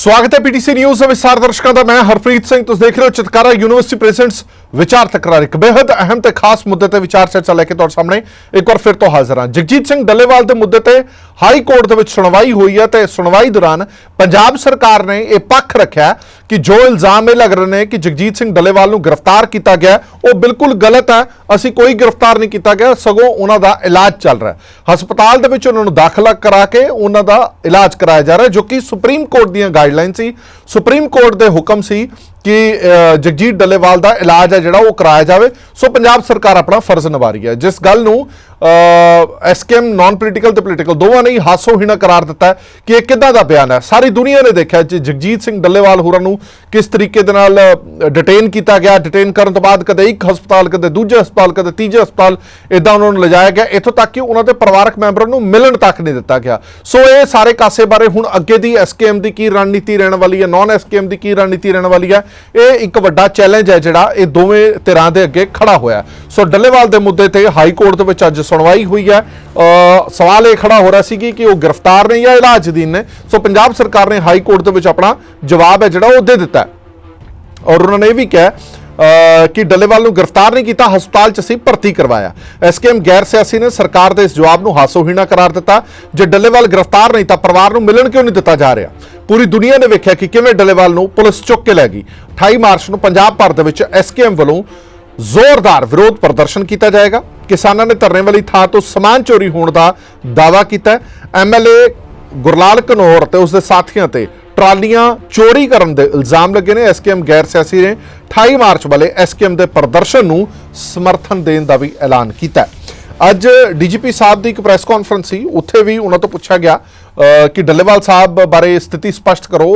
ਸਵਾਗਤ ਹੈ PTC news ਦੇ ਵਿਸਥਾਰ ਦਰਸ਼ਕਾਂ ਦਾ। ਮੈਂ ਹਰਪ੍ਰੀਤ ਸਿੰਘ, ਤੁਸੀਂ ਦੇਖ ਰਹੇ ਹੋ ਚਤਕਾਰਾ ਯੂਨੀਵਰਸਿਟੀ ਪ੍ਰੈਜ਼ੈਂਟਸ ਵਿਚਾਰ ਤਕਰਾਰ, ਇੱਕ ਬੇहद ਅਹਿਮ ਤੇ ਖਾਸ ਮੁੱਦੇ ਤੇ ਵਿਚਾਰ ਚਰਚਾ ਲੈ ਕੇ ਤੁਹਾਡੇ ਸਾਹਮਣੇ ਇੱਕ ਵਾਰ ਫਿਰ ਤੋਂ ਹਾਜ਼ਰ ਹਾਂ। ਜਗਜੀਤ ਸਿੰਘ ਡੱਲੇਵਾਲ ਦੇ ਮੁੱਦੇ ਤੇ ਹਾਈ ਕੋਰਟ ਦੇ ਵਿੱਚ ਸੁਣਵਾਈ ਹੋਈ ਹੈ ਤੇ ਸੁਣਵਾਈ ਦੌਰਾਨ ਪੰਜਾਬ ਸਰਕਾਰ ਨੇ ਇਹ ਪੱਖ ਰੱਖਿਆ ਕਿ ਜੋ ਇਲਜ਼ਾਮ ਇਹ ਲੱਗ ਰਹੇ ਨੇ ਕਿ ਜਗਜੀਤ ਸਿੰਘ ਡੱਲੇਵਾਲ ਨੂੰ ਗ੍ਰਿਫਤਾਰ ਕੀਤਾ ਗਿਆ, ਉਹ ਬਿਲਕੁਲ ਗਲਤ ਹੈ। ਅਸੀਂ ਕੋਈ ਗ੍ਰਿਫਤਾਰ ਨਹੀਂ ਕੀਤਾ ਗਿਆ, ਸਗੋਂ ਉਹਨਾਂ ਦਾ ਇਲਾਜ ਚੱਲ ਰਿਹਾ ਹਸਪਤਾਲ ਦੇ ਵਿੱਚ ਉਹਨਾਂ ਨੂੰ ਦਾਖਲਾ ਕਰਾ ਕੇ ਉਹਨਾਂ ਦਾ ਇਲਾਜ ਕਰਾਇਆ ਜਾ ਰਿਹਾ ਜੋ ਕਿ ਸੁਪਰੀਮ ਕੋਰਟ ਦੀਆਂ ਗਾਈਡਲਾਈਨ ਸੀ। ਸੁਪਰੀਮ ਕੋਰਟ ਦੇ ਹੁਕਮ ਸੀ ਕਿ ਜਗਜੀਤ ਡੱਲੇਵਾਲ ਦਾ ਇਲਾਜ ਹੈ ਜਿਹੜਾ ਉਹ ਕਰਾਇਆ ਜਾਵੇ। ਸੋ ਪੰਜਾਬ ਸਰਕਾਰ ਆਪਣਾ ਫਰਜ਼ ਨਿਭਾ ਰਹੀ ਹੈ। ਜਿਸ ਗੱਲ ਨੂੰ ਐਸਕੇਐਮ ਨਾਨ ਪੋਲੀਟੀਕਲ ਤੇ ਪੋਲੀਟੀਕਲ ਦੋਵਾਂ ਨੇ ਹੀ ਹਾਸੋਹੀਣਾ ਕਰਾਰ ਦਿੱਤਾ ਕਿ ਇਹ ਕਿੱਦਾਂ ਦਾ ਬਿਆਨ ਹੈ। ਸਾਰੀ ਦੁਨੀਆ ਨੇ ਦੇਖਿਆ ਕਿ ਜਗਜੀਤ ਸਿੰਘ ਡੱਲੇਵਾਲ ਹੋਰਾਂ ਨੂੰ ਕਿਸ ਤਰੀਕੇ ਦੇ ਨਾਲ ਡਿਟੇਨ ਕੀਤਾ ਗਿਆ ਡਿਟੇਨ ਕਰਨ ਤੋਂ ਬਾਅਦ ਕਦੇ ਇੱਕ ਹਸਪਤਾਲ, ਕਦੇ ਦੂਜੇ ਹਸਪਤਾਲ, ਕਦੇ ਤੀਜੇ ਹਸਪਤਾਲ ਇਦਾਂ ਉਹਨਾਂ ਨੂੰ ਲਿਜਾਇਆ ਗਿਆ। ਇੱਥੋਂ ਤੱਕ ਕਿ ਉਹਨਾਂ ਦੇ ਪਰਿਵਾਰਕ ਮੈਂਬਰਾਂ ਨੂੰ ਮਿਲਣ ਤੱਕ ਨਹੀਂ ਦਿੱਤਾ ਗਿਆ। ਸੋ ਇਹ ਸਾਰੇ ਕਾਸੇ ਬਾਰੇ ਹੁਣ ਅੱਗੇ ਦੀ ਐਸਕੇਐਮ ਦੀ ਕੀ ਰਣਨੀਤੀ ਰਹਿਣ ਵਾਲੀ ਹੈ ਨਾਨ ਐਸਕੇਐਮ ਦੀ ਕੀ ਰਣਨੀਤੀ ਰਹਿਣ ਵਾਲੀ ਹੈ, ਇਹ ਇੱਕ ਵੱਡਾ ਚੈਲੰਜ ਹੈ ਜਿਹੜਾ ਇਹ ਦੋਵੇਂ ਧਿਰਾਂ ਦੇ ਅੱਗੇ ਖੜਾ ਹੋਇਆ ਸੋ ਡੱਲੇਵਾਲ ਦੇ ਮੁੱਦੇ ਤੇ ਹਾਈ ਕੋਰਟ ਦੇ ਵਿੱਚ ਅੱਜ ਸੁਣਵਾਈ ਹੋਈ ਹੈ। ਸਵਾਲ ਇਹ ਖੜਾ ਹੋ ਰਿਹਾ ਸੀ ਕਿ ਉਹ ਗ੍ਰਿਫਤਾਰ ਨੇ ਜਾਂ ਇਲਾਜ ਅਧੀਨ ਨੇ। ਸੋ ਪੰਜਾਬ ਸਰਕਾਰ ਨੇ ਹਾਈ ਕੋਰਟ ਦੇ ਵਿੱਚ ਆਪਣਾ ਜਵਾਬ ਹੈ ਜਿਹੜਾ ਉਹ ਦੇ ਦਿੱਤਾ ਔਰ ਉਹਨਾਂ ਨੇ ਇਹ ਵੀ ਕਿਹਾ ਕਿ ਡੱਲੇਵਾਲ ਨੂੰ ਗ੍ਰਿਫਤਾਰ ਨਹੀਂ ਕੀਤਾ, ਹਸਪਤਾਲ 'ਚ ਅਸੀਂ ਭਰਤੀ ਕਰਵਾਇਆ। ਐਸਕੇਐਮ ਗੈਰ ਸਿਆਸੀ ਨੇ ਸਰਕਾਰ ਦੇ ਇਸ ਜਵਾਬ ਨੂੰ ਹਾਸੋਹੀਣਾ ਕਰਾਰ ਦਿੱਤਾ। ਜੇ ਡੱਲੇਵਾਲ ਗ੍ਰਿਫਤਾਰ ਨਹੀਂ ਤਾਂ ਪਰਿਵਾਰ ਨੂੰ ਮਿਲਣ ਕਿਉਂ ਨਹੀਂ ਦਿੱਤਾ ਜਾ ਰਿਹਾ? ਪੂਰੀ ਦੁਨੀਆ ਨੇ ਵੇਖਿਆ ਕਿ ਕਿਵੇਂ ਡੱਲੇਵਾਲ ਨੂੰ ਪੁਲਿਸ ਚੁੱਕ ਕੇ ਲੈ ਗਈ। 28 ਮਾਰਚ ਨੂੰ ਪੰਜਾਬ ਭਰ ਦੇ ਵਿੱਚ ਐਸਕੇਐਮ ਵੱਲੋਂ ਜ਼ੋਰਦਾਰ ਵਿਰੋਧ ਪ੍ਰਦਰਸ਼ਨ ਕੀਤਾ ਜਾਏਗਾ। ਕਿਸਾਨਾਂ ਨੇ ਧਰਨੇ ਵਾਲੀ ਥਾਂ ਤੋਂ ਸਮਾਨ ਚੋਰੀ ਹੋਣ ਦਾ ਦਾਅਵਾ ਕੀਤਾ। ਐਮਐਲਏ ਗੁਰਲਾਲ ਕਨੌਰ ਤੇ ਉਸਦੇ ਸਾਥੀਆਂ ਤੇ ਟਰਾਲੀਆਂ ਚੋਰੀ ਕਰਨ ਦੇ ਇਲਜ਼ਾਮ ਲੱਗੇ ਨੇ। ਐਸਕੇਐਮ ਗੈਰ ਸਿਆਸੀ ਨੇ 28 ਮਾਰਚ ਵਾਲੇ ਐਸਕੇਐਮ ਦੇ ਪ੍ਰਦਰਸ਼ਨ ਨੂੰ ਸਮਰਥਨ ਦੇਣ ਦਾ ਵੀ ਐਲਾਨ ਕੀਤਾ। ਹੈ। ਅੱਜ ਡੀਜੀਪੀ ਸਾਹਿਬ ਦੀ ਇੱਕ ਪ੍ਰੈਸ ਕਾਨਫਰੰਸ ਸੀ। ਉੱਥੇ ਵੀ ਉਹਨਾਂ ਤੋਂ ਪੁੱਛਿਆ ਗਿਆ ਕਿ ਡੱਲੇਵਾਲ ਸਾਹਿਬ ਬਾਰੇ ਸਥਿਤੀ ਸਪਸ਼ਟ ਕਰੋ।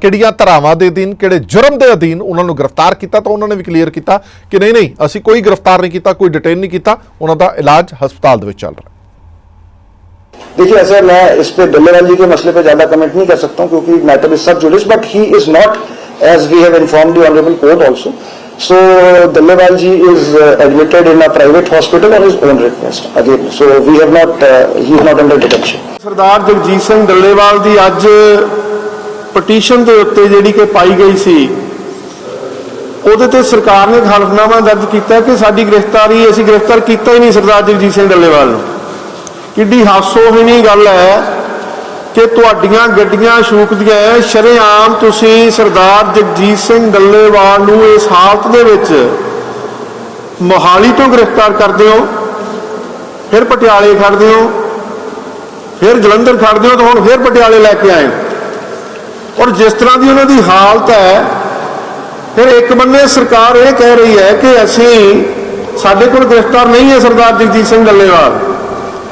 ਕਿਹੜੀਆਂ ਧਾਰਾਵਾਂ ਦੇ ਅਧੀਨ ਕਿਹੜੇ ਜੁਰਮ ਦੇ ਅਧੀਨ ਉਹਨਾਂ ਨੂੰ ਗ੍ਰਿਫਤਾਰ ਕੀਤਾ ਤਾਂ ਉਹਨਾਂ ਨੇ ਵੀ ਕਲੀਅਰ ਕੀਤਾ ਕਿ ਨਹੀਂ ਨਹੀਂ ਅਸੀਂ ਕੋਈ ਗ੍ਰਿਫਤਾਰ ਨਹੀਂ ਕੀਤਾ ਕੋਈ ਡਿਟੇਨ ਨਹੀਂ ਕੀਤਾ ਉਹਨਾਂ ਦਾ ਇਲਾਜ ਹਸਪਤਾਲ ਦੇ ਵਿੱਚ ਚੱਲ ਰਿਹਾ देखिए ऐसा मैं इस पे डल्लेवाल जी के मसले पे ज्यादा कमेंट नहीं कर सकता हूं क्योंकि matter is sub judice but he is not as we have informed the honourable court also so Dallewal ji is uh, admitted in a private hospital on his own request again so we have not uh, he is not under detention Sardar Jagjit Singh Dallewal ਦੀ ਅੱਜ petition ਦੇ ਉੱਤੇ ਜਿਹੜੀ ਕਿ ਪਾਈ ਗਈ ਸੀ, ਉਹਦੇ ਤੇ ਸਰਕਾਰ ਨੇ ਹਲਫਨਾਮਾ ਦਰਜ ਕੀਤਾ ਕਿ ਸਾਡੀ ਗ੍ਰਿਫਤਾਰੀ ਅਸੀਂ ਗ੍ਰਿਫਤਾਰ ਕੀਤਾ ਹੀ ਨਹੀਂ ਸਰਦਾਰ ਜਗਜੀਤ ਸਿੰਘ ਡੱਲੇਵਾਲ ਨੂੰ। ਕਿੱਡੀ ਹਾਸੋਹੀਣੀ ਗੱਲ ਹੈ ਕਿ ਤੁਹਾਡੀਆਂ ਗੱਡੀਆਂ ਸ਼ੂਕਦੀਆਂ ਸ਼ਰੇਆਮ ਤੁਸੀਂ ਸਰਦਾਰ ਜਗਜੀਤ ਸਿੰਘ ਡੱਲੇਵਾਲ ਨੂੰ ਇਸ ਹਾਲਤ ਦੇ ਵਿੱਚ ਮੋਹਾਲੀ ਤੋਂ ਗ੍ਰਿਫਤਾਰ ਕਰਦੇ ਹੋ, ਫਿਰ ਪਟਿਆਲੇ ਖੜਦੇ ਹੋ, ਫਿਰ ਜਲੰਧਰ ਖੜਦੇ ਹੋ, ਤਾਂ ਹੁਣ ਫਿਰ ਪਟਿਆਲੇ ਲੈ ਕੇ ਆਏ ਔਰ ਜਿਸ ਤਰ੍ਹਾਂ ਦੀ ਉਹਨਾਂ ਦੀ ਹਾਲਤ ਹੈ, ਫਿਰ ਇੱਕ ਬੰਨੇ ਸਰਕਾਰ ਇਹ ਕਹਿ ਰਹੀ ਹੈ ਕਿ ਅਸੀਂ ਸਾਡੇ ਕੋਲ ਗ੍ਰਿਫਤਾਰ ਨਹੀਂ ਹੈ ਸਰਦਾਰ ਜਗਜੀਤ ਸਿੰਘ ਡੱਲੇਵਾਲ।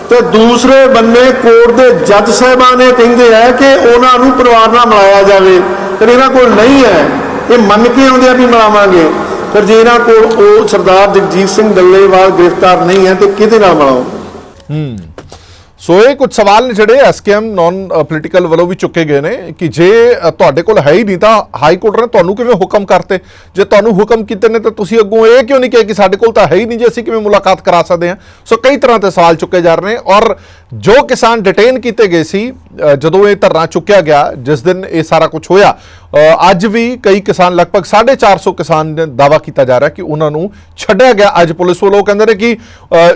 ਤੇ ਦੂਸਰੇ ਬੰਨੇ ਕੋਰਟ ਦੇ ਜੱਜ ਸਾਹਿਬਾਨ ਇਹ ਕਹਿੰਦੇ ਆ ਕਿ ਉਹਨਾਂ ਨੂੰ ਪਰਿਵਾਰ ਨਾਲ ਮਿਲਾਇਆ ਜਾਵੇ। ਫਿਰ ਇਹਨਾਂ ਕੋਲ ਨਹੀਂ ਹੈ। ਇਹ ਮੰਨ ਕੇ ਆਉਂਦੇ ਆ ਵੀ ਮਿਲਾਵਾਂਗੇ। ਪਰ ਜੇ ਇਹਨਾਂ ਕੋਲ ਉਹ ਸਰਦਾਰ ਜਗਜੀਤ ਸਿੰਘ ਡੱਲੇਵਾਲ ਗ੍ਰਿਫਤਾਰ ਨਹੀਂ ਹੈ, ਤੇ ਕਿਹਦੇ ਨਾਲ ਮਿਲਾਓ? ਸੋ ਇਹ ਕੁਝ ਸਵਾਲ ਨੇ ਜਿਹੜੇ ਐਸਕੇਐਮ ਨਾਨ ਪੋਲੀਟੀਕਲ ਵੱਲੋਂ ਵੀ ਚੁੱਕੇ ਗਏ ਨੇ ਕਿ ਜੇ ਤੁਹਾਡੇ ਕੋਲ ਹੈ ਹੀ ਨਹੀਂ ਤਾਂ ਹਾਈ ਕੋਰਟ ਨੇ ਤੁਹਾਨੂੰ ਕਿਵੇਂ ਹੁਕਮ ਕਰਤੇ? ਜੇ ਤੁਹਾਨੂੰ ਹੁਕਮ ਕੀਤੇ ਨੇ ਤਾਂ ਤੁਸੀਂ ਅੱਗੋਂ ਇਹ ਕਿਉਂ ਨਹੀਂ ਕਿਹਾ ਕਿ ਸਾਡੇ ਕੋਲ ਤਾਂ ਹੈ ਹੀ ਨਹੀਂ ਜੇ ਅਸੀਂ ਕਿਵੇਂ ਮੁਲਾਕਾਤ ਕਰਾ ਸਕਦੇ ਹਾਂ? ਸੋ ਕਈ ਤਰ੍ਹਾਂ ਦੇ ਸਵਾਲ ਚੁੱਕੇ ਜਾ ਰਹੇ ਨੇ ਔਰ ਜੋ ਕਿਸਾਨ ਡਿਟੇਨ ਕੀਤੇ ਗਏ ਸੀ ਜਦੋਂ ਇਹ ਧਰਨਾ ਚੁੱਕਿਆ ਗਿਆ, ਜਿਸ ਦਿਨ ਇਹ ਸਾਰਾ ਕੁਝ ਹੋਇਆ ਅੱਜ ਵੀ ਕਈ ਕਿਸਾਨ, ਲਗਭਗ 450 ਕਿਸਾਨ ਨੇ ਦਾਵਾ ਕੀਤਾ ਜਾ ਰਿਹਾ ਕਿ ਉਹਨਾਂ ਨੂੰ ਛੱਡਿਆ ਗਿਆ। ਅੱਜ ਪੁਲਿਸ ਵੱਲੋਂ ਕਹਿੰਦੇ ਨੇ ਕਿ